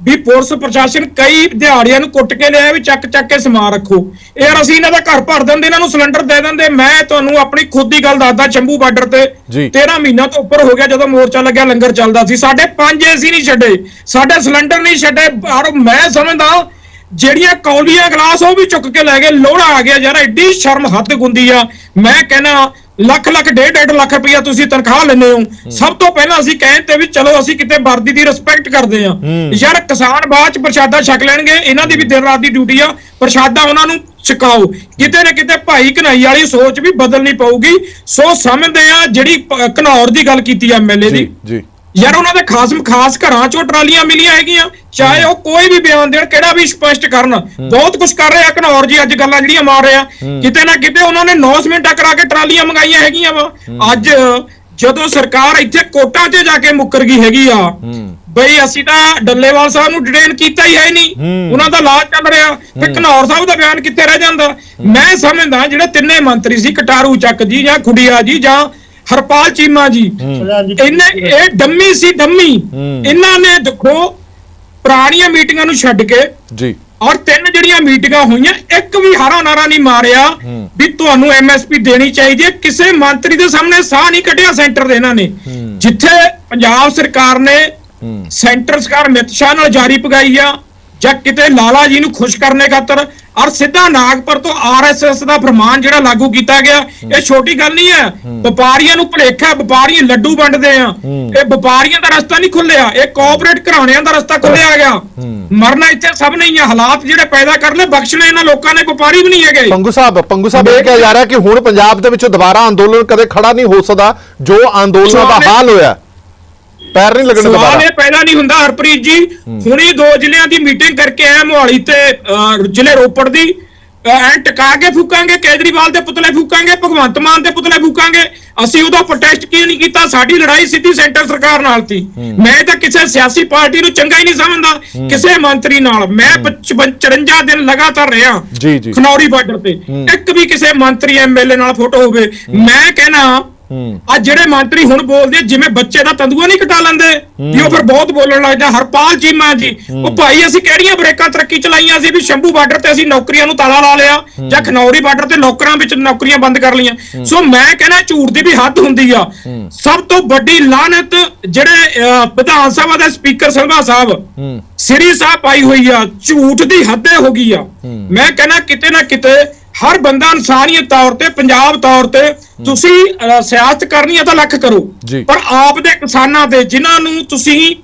ਵੀ ਪੁਲਿਸ ਪ੍ਰਸ਼ਾਸਨ ਕਈ ਦਿਹਾੜੀਆਂ ਨੂੰ ਕੁੱਟ ਕੇ ਲਿਆ ਵੀ ਚੱਕ ਚੱਕ ਕੇ ਸਮਾਨ ਰੱਖੋ। ਯਾਰ ਅਸੀਂ ਇਹਨਾਂ ਦਾ ਘਰ ਭਰ ਦਿੰਦੇ ਇਹਨਾਂ ਨੂੰ ਸਿਲੰਡਰ ਦੇ ਦਿੰਦੇ। ਮੈਂ ਤੁਹਾਨੂੰ ਆਪਣੀ ਖੁਦ ਦੀ ਗੱਲ ਦੱਸਦਾ ਚੰਬੂ ਬਾਰਡਰ ਤੇ ਜੀ। 13 ਮਹੀਨਾ ਤੋਂ ਉੱਪਰ ਹੋ ਗਿਆ ਜਦੋਂ ਮੋਰਚਾ ਲੱਗਿਆ ਲੰਗਰ ਚੱਲਦਾ ਸੀ। ਸਾਡੇ ਪੰਜ ਏਸੀ ਨਹੀਂ ਛੱਡੇ ਸਾਡੇ ਸਿਲੰਡਰ ਨਹੀਂ ਛੱਡੇ। ਔਰ ਮੈਂ ਸਮਝਦਾ ਜਿਹੜੀਆਂ ਕੌਲੀਆਂ ਗਲਾਸ ਉਹ ਵੀ ਚੁੱਕ ਕੇ ਲੈ ਗਏ ਲੋੜਾ ਆ ਗਿਆ। ਯਾਰ ਐਡੀ ਸ਼ਰਮ ਹੱਦ ਗੁੰਦੀ ਆ। ਮੈਂ ਕਹਿੰਦਾ ਲੱਖ ਲੱਖ ਡੇਢ ਡੇਢ ਲੱਖ ਰੁਪਇਆ ਤੁਸੀਂ ਤਨਖਾਹ ਲੈਂਦੇ ਹੋ। ਸਭ ਤੋਂ ਪਹਿਲਾਂ ਅਸੀਂ ਕਹਿਣ ਤੇ ਵੀ ਚਲੋ ਅਸੀਂ ਕਿਤੇ ਵਰਦੀ ਦੀ ਰਿਸਪੈਕਟ ਕਰਦੇ ਆ ਯਾਰ ਕਿਸਾਨ ਬਾਅਦ ਚ ਪ੍ਰਸ਼ਾਦਾ ਛਕ ਲੈਣਗੇ ਇਹਨਾਂ ਦੀ ਵੀ ਦਿਨ ਰਾਤ ਦੀ ਡਿਊਟੀ ਆ। ਪ੍ਰਸ਼ਾਦਾ ਉਹਨਾਂ ਨੂੰ ਛਕਾਓ। ਕਿਤੇ ਨਾ ਕਿਤੇ ਭਾਈ ਕਨਾਈ ਵਾਲੀ ਸੋਚ ਵੀ ਬਦਲਣੀ ਪਊਗੀ। ਸੋ ਸਮਝਦੇ ਆ ਜਿਹੜੀ ਘਨੌਰ ਦੀ ਗੱਲ ਕੀਤੀ ਐਮਐਲਏ ਦੀ। ਜੀ। ਯਾਰ ਉਹਨਾਂ ਦੇ ਖਾਸ ਖਾਸ ਘਰਾਂ ਚੋਂ ਟਰਾਲੀਆਂ ਮਿਲੀਆਂ ਹੈਗੀਆਂ ਚਾਹੇ ਉਹ ਕੋਈ ਵੀ ਬਿਆਨ ਦੇਣ ਕਿਹੜਾ ਵੀ ਸਪਸ਼ਟ ਕਰਨ। ਬਹੁਤ ਕੁਝ ਕਰ ਰਹੇ ਘਨੌਰ ਜੀ ਅੱਜ ਗੱਲਾਂ ਜਿਹੜੀਆਂ ਮਾਰ ਰਹੇ। ਕਿਤੇ ਨਾ ਕਿਤੇ ਉਹਨਾਂ ਨੇ 9 ਮਿੰਟਾਂ ਕਰਾ ਕੇ ਟਰਾਲੀਆਂ ਮੰਗਾਈਆਂ ਹੈਗੀਆਂ ਵਾ। ਅੱਜ ਜਦੋਂ ਸਰਕਾਰ ਇੱਥੇ ਕੋਟਾਂ 'ਚ ਜਾ ਕੇ ਮੁੱਕਰ ਗਈ ਹੈਗੀ ਆ ਬਈ ਅਸੀਂ ਤਾਂ ਡੱਲੇਵਾਲ ਸਾਹਿਬ ਨੂੰ ਡਿਟੇਨ ਕੀਤਾ ਹੀ ਹੈ ਨਹੀਂ। ਉਹਨਾਂ ਦਾ ਇਲਾਜ ਚੱਲ ਰਿਹਾ। ਤੇ ਘਨੌਰ ਸਾਹਿਬ ਦਾ ਬਿਆਨ ਕਿੱਥੇ ਰਹਿ ਜਾਂਦਾ? ਮੈਂ ਸਮਝਦਾ ਜਿਹੜੇ ਤਿੰਨੇ ਮੰਤਰੀ ਸੀ ਕਟਾਰੂ ਚੱਕ ਜੀ ਜਾਂ ਖੁੜੀਆ ਜੀ ਜਾਂ ਹਰਪਾਲ ਚੀਮਾ ਜੀ। ਇਹਨੇ ਇਹ ਡੰਮੀ ਸੀ ਡੰਮੀ। ਇਹਨਾਂ ਨੇ ਦੇਖੋ ਪੁਰਾਣੀਆਂ ਮੀਟਿੰਗਾਂ ਨੂੰ ਛੱਡ ਕੇ ਜੀ। ਔਰ ਤਿੰਨ ਜਿਹੜੀਆਂ ਮੀਟਿੰਗਾਂ ਹੋਈਆਂ ਇੱਕ ਵੀ ਹਾਰਾ ਨਾਰਾ ਨਹੀਂ ਮਾਰਿਆ ਵੀ ਤੁਹਾਨੂੰ ਐਮਐਸਪੀ ਦੇਣੀ ਚਾਹੀਦੀ ਹੈ। ਕਿਸੇ ਮੰਤਰੀ ਦੇ ਸਾਹਮਣੇ ਸਾਹ ਨਹੀਂ ਕੱਢਿਆ ਸੈਂਟਰ ਦੇ ਇਹਨਾਂ ਨੇ। ਜਿੱਥੇ ਪੰਜਾਬ ਸਰਕਾਰ ਨੇ ਸੈਂਟਰ ਸਰਕਾਰ ਅਮਿਤ ਸ਼ਾਹ ਨਾਲ ਜਾਰੀ ਪਗਾਈ ਆ ਜਾਂ ਕਿਤੇ ਲਾਲਾ ਜੀ ਨੂੰ ਖੁਸ਼ ਕਰਨੇ ਖਾਤਰ ਔਰ ਸਿੱਧਾ ਨਾਗਪੁਰ ਤੋਂ ਆਰਐਸਐਸ ਦਾ ਫਰਮਾਨ ਜਿਹੜਾ ਲਾਗੂ ਕੀਤਾ ਗਿਆ ਇਹ ਛੋਟੀ ਗੱਲ ਨਹੀਂ ਹੈ। ਵਪਾਰੀਆਂ ਨੂੰ ਭੁਲੇਖਾ ਵਪਾਰੀ ਲੱਡੂ ਵੰਡਦੇ ਆ। ਇਹ ਵਪਾਰੀਆਂ ਦਾ ਰਸਤਾ ਨਹੀਂ ਖੁੱਲਿਆ ਇਹ ਕੋਆਪਰੇਟ ਘਰਾਣਿਆਂ ਦਾ ਰਸਤਾ ਖੁੱਲਿਆ ਗਿਆ। ਮਰਨਾ ਇੱਥੇ ਸਭ ਨਹੀਂ ਹੈ ਹਾਲਾਤ ਜਿਹੜੇ ਪੈਦਾ ਕਰ ਲਏ ਬਖਸ਼ਣੇ ਇਹਨਾਂ ਲੋਕਾਂ ਨੇ ਵਪਾਰੀ ਵੀ ਨਹੀਂ ਹੈਗੇ। ਪੰਗੂ ਸਾਹਿਬ ਪੰਗੂ ਸਾਹਿਬ ਇਹ ਕਿਹਾ ਜਾ ਰਿਹਾ ਕਿ ਹੁਣ ਪੰਜਾਬ ਦੇ ਵਿੱਚ ਦੁਬਾਰਾ ਅੰਦੋਲਨ ਕਦੇ ਖੜਾ ਨਹੀਂ ਹੋ ਸਕਦਾ ਜੋ ਅੰਦੋਲਨਾਂ ਦਾ ਹਾਲ ਹੋਇਆ। ਪੈਰ ਨਹੀਂ ਲੱਗਣ ਸਵਾਲ ਦੁਬਾਰਾ ਇਹ ਪੈਦਾ ਨਹੀਂ ਹੁੰਦਾ ਹਰਪ੍ਰੀਤ ਜੀ। ਹੁਣੀ ਦੋ ਜ਼ਿਲ੍ਹਿਆਂ ਦੀ ਮੀਟਿੰਗ ਕਰਕੇ ਆਇਆ ਮੋਹਾਲੀ ਤੇ ਅਹ, ਜ਼ਿਲ੍ਹੇ ਰੋਪੜ ਦੀ। ਐ ਟਿਕਾ ਕੇ ਫੂਕਾਂਗੇ ਕੇਜਰੀਵਾਲ ਦੇ ਪੁਤਲੇ ਫੂਕਾਂਗੇ ਭਗਵੰਤ ਮਾਨ ਦੇ ਪੁਤਲੇ ਫੂਕਾਂਗੇ। ਅਸੀਂ ਉਹਦਾ ਪ੍ਰੋਟੈਸਟ ਕਿਉਂ ਨਹੀਂ ਕੀਤਾ? ਸਾਡੀ ਲੜਾਈ ਸਿੱਧੀ ਸੈਂਟਰ ਸਰਕਾਰ ਨਾਲ ਸੀ। ਮੈਂ ਤਾਂ ਕਿਸੇ ਸਿਆਸੀ ਪਾਰਟੀ ਨੂੰ ਚੰਗਾ ਹੀ ਨਹੀਂ ਸਮਝਦਾ ਕਿਸੇ ਮੰਤਰੀ ਨਾਲ। ਮੈਂ 54 ਦਿਨ ਲਗਾਤਾਰ ਰਿਹਾ ਜੀ, ਜੀ। ਖਨੌਰੀ ਬਾਰਡਰ ਤੇ। ਇੱਕ ਵੀ ਕਿਸੇ ਮੰਤਰੀ ਐਮਐਲਏ ਨਾਲ ਫੋਟੋ ਹੋਵੇ ਮੈਂ ਕਹਿਣਾ ਆ ਜਿਹੜੇ ਮੰਤਰੀ ਹੁਣ ਬੋਲਦੇ ਜਿਵੇਂ ਬੱਚੇ ਦਾ ਤੰਦੂਆ ਨਹੀਂ ਕਟਾ ਲੈਂਦੇ ਵੀ ਉਹ ਫਿਰ ਬਹੁਤ ਬੋਲਣ ਲੱਗਦਾ ਹਰਪਾਲ ਚੀਮਾ ਜੀ ਉਹ ਭਾਈ ਅਸੀਂ ਕਿਹੜੀਆਂ ਬ੍ਰੇਕਾਂ ਤਰੱਕੀ ਚਲਾਈਆਂ ਸੀ ਵੀ ਸ਼ੰਭੂ ਬਾਰਡਰ ਤੇ ਅਸੀਂ ਨੌਕਰੀਆਂ ਨੂੰ ਤਾਲਾ ਲਾ ਲਿਆ ਜਾਂ ਖਨੌਰੀ ਬਾਰਡਰ ਤੇ ਲੋਕਰਾਂ ਵਿੱਚ ਨੌਕਰੀਆਂ ਬੰਦ ਕਰ ਲਈਆਂ। ਸੋ ਮੈਂ ਕਹਿੰਦਾ ਝੂਠ ਦੀ ਵੀ ਹੱਦ ਹੁੰਦੀ ਆ। ਸਭ ਤੋਂ ਵੱਡੀ ਲਾਹਨਤ ਜਿਹੜੇ ਵਿਧਾਨ ਸਭਾ ਦੇ ਸਪੀਕਰ ਸਲਵਾ ਸਾਹਿਬ ਸ੍ਰੀ ਸਾਹਿਬ ਪਾਈ ਹੋਈ ਆ ਝੂਠ ਦੀ ਹੱਦੇ ਹੋ ਗਈ ਆ। ਮੈਂ ਕਹਿੰਦਾ ਕਿਤੇ ਨਾ ਕਿਤੇ ਹਰ ਬੰਦਾ ਇਨਸਾਨੀਅਤ ਤੌਰ ਤੇ ਪੰਜਾਬ ਤੌਰ ਤੇ ਤੁਸੀਂ ਸਿਆਸਤ ਕਰਨੀ ਹੈ ਤਾਂ ਲੱਖ ਕਰੋ। ਪਰ ਆਪ ਦੇ ਕਿਸਾਨਾਂ ਦੇ ਜਿਨ੍ਹਾਂ ਨੂੰ ਤੁਸੀਂ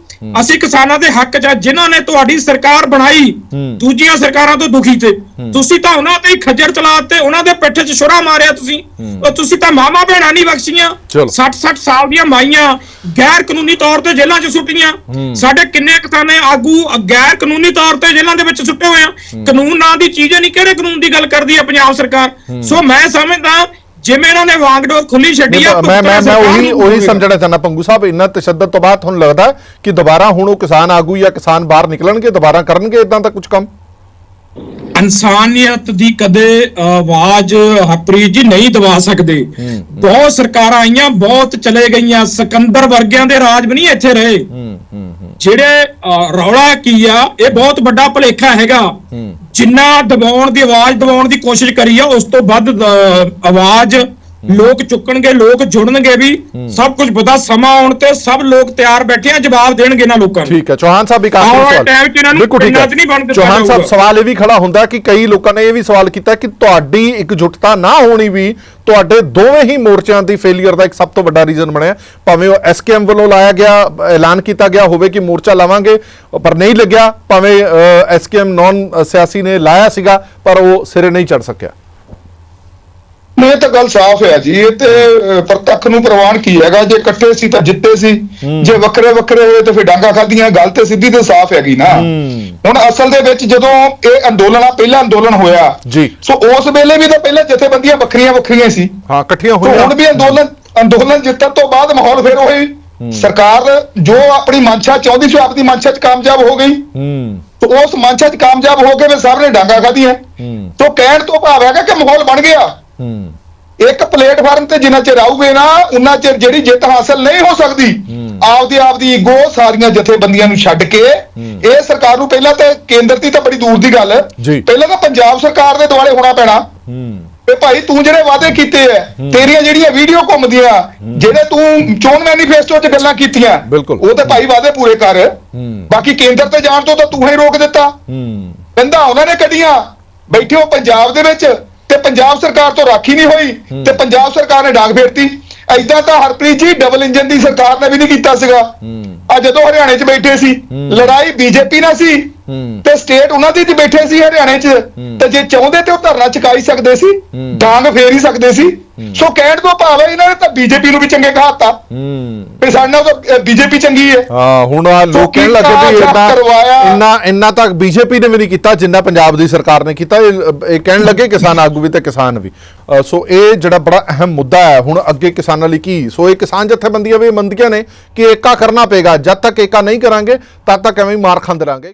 ਅਸੀਂ ਕਿਸਾਨਾਂ ਦੇ ਹੱਕ 'ਚ ਜਿਨ੍ਹਾਂ ਨੇ ਤੁਹਾਡੀ ਸਰਕਾਰ ਬਣਾਈ ਦੂਜੀਆਂ ਸਰਕਾਰਾਂ ਤੋਂ ਦੁਖੀ ਤੇ। ਤੁਸੀਂ ਤਾਂ ਉਹਨਾਂ ਤੇ ਖੱਜਰ ਚਲਾਤੇ ਉਹਨਾਂ ਦੇ ਪਿੱਠ 'ਚ ਛੁਰਾ ਮਾਰਿਆ ਤੁਸੀਂ। ਉਹ ਤੁਸੀਂ ਤਾਂ ਮਾਮਾ ਭੈਣਾਂ ਨਹੀਂ ਬਖਸ਼ੀਆਂ। ਚਲੋ। 60 60 ਸਾਲ ਦੀਆਂ ਮਾਈਆਂ ਗੈਰ ਕਾਨੂੰਨੀ ਤੌਰ ਤੇ ਜੇਲ੍ਹਾਂ 'ਚ ਸੁੱਟੀਆਂ। ਸਾਡੇ ਕਿੰਨੇ ਕਿਸਾਨੇ ਆਗੂ ਗੈਰ ਕਾਨੂੰਨੀ ਤੌਰ ਤੇ ਜੇਲ੍ਹਾਂ ਦੇ ਵਿੱਚ ਸੁੱਟੇ ਹੋਏ ਆ। ਕਾਨੂੰਨ ਨਾਂ ਦੀ ਚੀਜ਼ ਨਹੀਂ ਕਿਹੜੇ ਕਾਨੂੰਨ ਦੀ ਗੱਲ ਕਰਦੀ ਹੈ ਪੰਜਾਬ ਸਰਕਾਰ? ਸੋ ਮੈਂ ਸਮਝਦਾ ਜਿਵੇਂ ਇਹਨਾਂ ਨੇ ਵਾਂਗਡੋਰ ਖੁੱਲੀ ਛੱਡੀ ਆ ਮੈਂ ਮੈਂ ਮੈਂ ਉਹੀ ਉਹੀ। ਸਮਝਣਾ ਚਾਹੁੰਦਾ। ਪੰਗੂ ਸਾਹਿਬ ਇੰਨਾ ਤਸ਼ੱਦਦ ਤੋਂ ਬਾਅਦ ਤੁਹਾਨੂੰ ਲੱਗਦਾ ਕਿ ਦੁਬਾਰਾ ਹੁਣ ਉਹ ਕਿਸਾਨ ਆਗੂ ਜਾਂ ਕਿਸਾਨ ਬਾਹਰ ਨਿਕਲਣਗੇ ਦੁਬਾਰਾ ਕਰਨਗੇ ਇਦਾਂ ਦਾ ਕੁਝ ਕੰਮ? ਇਨਸਾਨੀਅਤ ਦੀ ਕਦੇ ਆਵਾਜ਼ ਹਰਪ੍ਰੀਤ ਜੀ ਨਹੀਂ ਦਬਾ ਸਕਦੇ। ਬਹੁਤ ਸਰਕਾਰਾਂ ਆਈਆਂ ਬਹੁਤ ਚਲੇ ਗਈਆਂ ਸਿਕੰਦਰ ਵਰਗਿਆਂ ਦੇ ਰਾਜ ਵੀ ਨਹੀਂ ਇੱਥੇ ਰਹੇ। ਜਿਹੜੇ ਰੌਲਾ ਕੀ ਆ ਇਹ ਬਹੁਤ ਵੱਡਾ ਭਲੇਖਾ ਹੈਗਾ। ਜਿੰਨਾ ਦਬਾਉਣ ਦੀ ਆਵਾਜ਼ ਦਬਾਉਣ ਦੀ ਕੋਸ਼ਿਸ਼ ਕਰੀ ਆ ਉਸ ਤੋਂ ਵੱਧ ਆਵਾਜ਼ ਲੋਕ ਚੁੱਕਣਗੇ ਲੋਕ ਜੁੜਨਗੇ ਵੀ ਸਭ ਕੁਝ ਪਤਾ ਸਮਾਂ ਆਉਣ ਤੇ ਸਭ ਲੋਕ ਤਿਆਰ ਬੈਠੇ ਆ ਜਵਾਬ ਦੇਣਗੇ ਇਹਨਾਂ ਲੋਕਾਂ ਨੂੰ। ਠੀਕ ਹੈ ਚੌਹਾਨ ਸਾਹਿਬ ਆਖਰੀ ਵਾਲੇ ਸਵਾਲ ਬਿਲਕੁਲ ਠੀਕ ਹੈ। ਚੌਹਾਨ ਸਾਹਿਬ। ਸਵਾਲ ਇਹ ਵੀ ਖੜਾ ਹੁੰਦਾ ਕਿ ਕਈ ਲੋਕਾਂ ਨੇ ਇਹ ਵੀ ਸਵਾਲ ਕੀਤਾ ਕਿ ਤੁਹਾਡੀ ਇਕਜੁੱਟਤਾ ਨਾ ਹੋਣੀ ਵੀ ਤੁਹਾਡੇ ਦੋਵੇਂ ਹੀ ਮੋਰਚਿਆਂ ਦੀ ਫੇਲਿਅਰ ਦਾ ਇੱਕ ਸਭ ਤੋਂ ਵੱਡਾ ਰੀਜ਼ਨ ਬਣਿਆ। ਭਾਵੇਂ ਉਹ ਐਸਕੇਐਮ ਵੱਲੋਂ ਲਾਇਆ ਗਿਆ ਐਲਾਨ ਕੀਤਾ ਗਿਆ ਹੋਵੇ ਕਿ ਮੋਰਚਾ ਲਾਵਾਂਗੇ ਪਰ ਨਹੀਂ ਲੱਗਿਆ। ਭਾਵੇਂ ਐਸਕੇਐਮ ਨੌਨ ਸਿਆਸੀ ਨੇ ਲਾਇਆ ਸੀਗਾ ਪਰ ਉਹ ਸਿਰੇ ਨਹੀਂ ਚੜ ਸਕਿਆ। ਇਹ ਤਾਂ ਗੱਲ ਸਾਫ਼ ਹੈ ਜੀ। ਇਹ ਤੇ ਪ੍ਰਤੱਖ ਨੂੰ ਪ੍ਰਵਾਨ ਕੀ ਹੈਗਾ? ਜੇ ਇਕੱਠੇ ਸੀ ਤਾਂ ਜਿੱਤੇ ਸੀ। ਜੇ ਵੱਖਰੇ ਵੱਖਰੇ ਹੋਏ ਤਾਂ ਫਿਰ ਡਾਂਗਾ ਖਾਧੀਆਂ। ਗੱਲ ਤੇ ਸਿੱਧੀ ਤੇ ਸਾਫ਼ ਹੈਗੀ ਨਾ। ਹੁਣ ਅਸਲ ਦੇ ਵਿੱਚ ਜਦੋਂ ਇਹ ਅੰਦੋਲਨ ਆ ਪਹਿਲਾ ਅੰਦੋਲਨ ਹੋਇਆ। ਜੀ। ਸੋ ਉਸ ਵੇਲੇ ਵੀ ਤਾਂ ਪਹਿਲਾਂ ਜਥੇਬੰਦੀਆਂ ਵੱਖਰੀਆਂ ਵੱਖਰੀਆਂ ਸੀ। ਹਾਂ ਇਕੱਠੀਆਂ ਹੋਈਆਂ। ਹੁਣ ਵੀ ਅੰਦੋਲਨ ਅੰਦੋਲਨ ਜਿੱਤਣ ਤੋਂ ਬਾਅਦ ਮਾਹੌਲ ਫਿਰ ਉਹੀ। ਸਰਕਾਰ ਜੋ ਆਪਣੀ ਮਨਸ਼ਾ ਚਾਹੁੰਦੀ ਸੀ ਆਪਣੀ ਮਨਸ਼ਾ 'ਚ ਕਾਮਯਾਬ ਹੋ ਗਈ। ਹੂੰ। ਤੋ ਉਸ ਮਨਸ਼ਾ 'ਚ ਕਾਮਯਾਬ ਹੋ ਕੇ ਫਿਰ ਸਭ ਨੇ ਡਾਂਗਾ ਖਾਧੀਆਂ ਤੋ ਕਹਿਣ ਤੋਂ ਭਾਵ ਹੈਗਾ ਕਿ ਮਾਹੌਲ ਬਣ ਗਿਆ। ਹੂੰ। ਇੱਕ ਪਲੇਟਫਾਰਮ ਤੇ ਜਿੰਨਾ ਚਿਰ ਆਊਗੇ ਨਾ ਉਹਨਾਂ ਚਿਰ ਜਿਹੜੀ ਜਿੱਤ ਹਾਸਲ ਨਹੀਂ ਹੋ ਸਕਦੀ ਆਪਦੀ ਆਪਦੀ ਈਗੋ ਸਾਰੀਆਂ ਜਥੇਬੰਦੀਆਂ ਨੂੰ ਛੱਡ ਕੇ ਇਹ ਸਰਕਾਰ ਨੂੰ ਪਹਿਲਾਂ ਤੇ ਕੇਂਦਰ ਦੀ ਤਾਂ ਬੜੀ ਦੂਰ ਦੀ ਗੱਲ। ਪਹਿਲਾਂ ਤਾਂ ਪੰਜਾਬ ਸਰਕਾਰ ਦੇ ਦੁਆਲੇ ਹੋਣਾ ਪੈਣਾ। ਤੇ ਭਾਈ ਤੂੰ ਜਿਹੜੇ ਵਾਅਦੇ ਕੀਤੇ ਐ ਤੇਰੀਆਂ ਜਿਹੜੀਆਂ ਵੀਡੀਓ ਘੁੰਮਦੀਆਂ ਜਿਹੜੇ ਤੂੰ ਚੋਣ ਮੈਨੀਫੈਸਟੋ 'ਚ ਗੱਲਾਂ ਕੀਤੀਆਂ। ਉਹ ਤੇ ਭਾਈ ਵਾਅਦੇ ਪੂਰੇ ਕਰ। ਬਾਕੀ ਕੇਂਦਰ ਤੇ ਜਾਣ ਤੋਂ ਤਾਂ ਤੂੰ ਹੀ ਰੋਕ ਦਿੱਤਾ। ਕਹਿੰਦਾ ਉਹਨਾਂ ਨੇ ਕੱਢੀਆਂ ਬੈਠੇ ਹੋ ਪੰਜਾਬ ਦੇ ਵਿੱਚ। ਤੇ ਪੰਜਾਬ ਸਰਕਾਰ ਤੋਂ ਰਾਖੀ ਨਹੀਂ ਹੋਈ ਤੇ ਪੰਜਾਬ ਸਰਕਾਰ ਨੇ ਡਾਂਗ ਫੇਰਤੀ। ਐਦਾਂ ਤਾਂ ਹਰਪ੍ਰੀਤ ਜੀ ਡਬਲ ਇੰਜਨ ਦੀ ਸਰਕਾਰ ਨੇ ਵੀ ਨਹੀਂ ਕੀਤਾ ਸੀਗਾ। ਆ ਜਦੋਂ ਹਰਿਆਣੇ 'ਚ ਬੈਠੇ ਸੀ ਲੜਾਈ ਬੀਜੇਪੀ ਨਾਲ ਸੀ ਤੇ ਸਟੇਟ ਉਹਨਾਂ ਦੀ 'ਚ ਬੈਠੇ ਸੀ ਹਰਿਆਣੇ 'ਚ। ਤੇ ਜੇ ਚਾਹੁੰਦੇ ਤੇ ਉਹ ਧਰਨਾ ਚੁਕਾਈ ਸਕਦੇ ਸੀ ਡਾਂਗ ਫੇਰ ਹੀ ਸਕਦੇ ਸੀ। ਸੋ ਕਹਿਣ ਤੋਂ ਭਾਵ ਹੈ ਇਹਨਾਂ ਨੇ ਤਾਂ ਬੀਜੇਪੀ ਨੂੰ ਵੀ ਚੰਗੇ ਕਹਾਤਾ। ਵੀ ਸਾਡੇ ਤਾਂ ਬੀਜੇਪੀ ਚੰਗੀ ਹੈ। ਹਾਂ ਹੁਣ ਆ ਲੋਕ ਕਹਿਣ ਲੱਗੇ ਵੀ ਇੰਨਾ। ਇੰਨਾ ਇੰਨਾ ਤੱਕ ਬੀਜੇਪੀ ਨੇ ਵੀ ਨਹੀਂ ਕੀਤਾ ਜਿੰਨਾ ਪੰਜਾਬ ਦੀ ਸਰਕਾਰ ਨੇ ਕੀਤਾ। ਇਹ ਕਹਿਣ ਲੱਗੇ ਕਿਸਾਨ ਆਗੂ ਵੀ ਤੇ ਕਿਸਾਨ ਵੀ। ਸੋ ਇਹ ਜਿਹੜਾ ਬੜਾ ਅਹਿਮ ਮੁੱਦਾ ਹੈ ਹੁਣ ਅੱਗੇ ਕਿਸਾਨਾਂ ਲਈ ਕੀ? ਸੋ ਇਹ ਕਿਸਾਨ ਜਥੇਬੰਦੀਆਂ ਵੀ ਮੰਨਦੀਆਂ ਨੇ ਕਿ ਏਕਾ ਕਰਨਾ ਪਏਗਾ। ਜਦ ਤੱਕ ਏਕਾ ਨਹੀਂ ਕਰਾਂਗੇ ਤਦ ਤੱਕ ਐਵੇਂ ਹੀ ਮਾਰ ਖਾਂਦੇ ਰਾਂਗੇ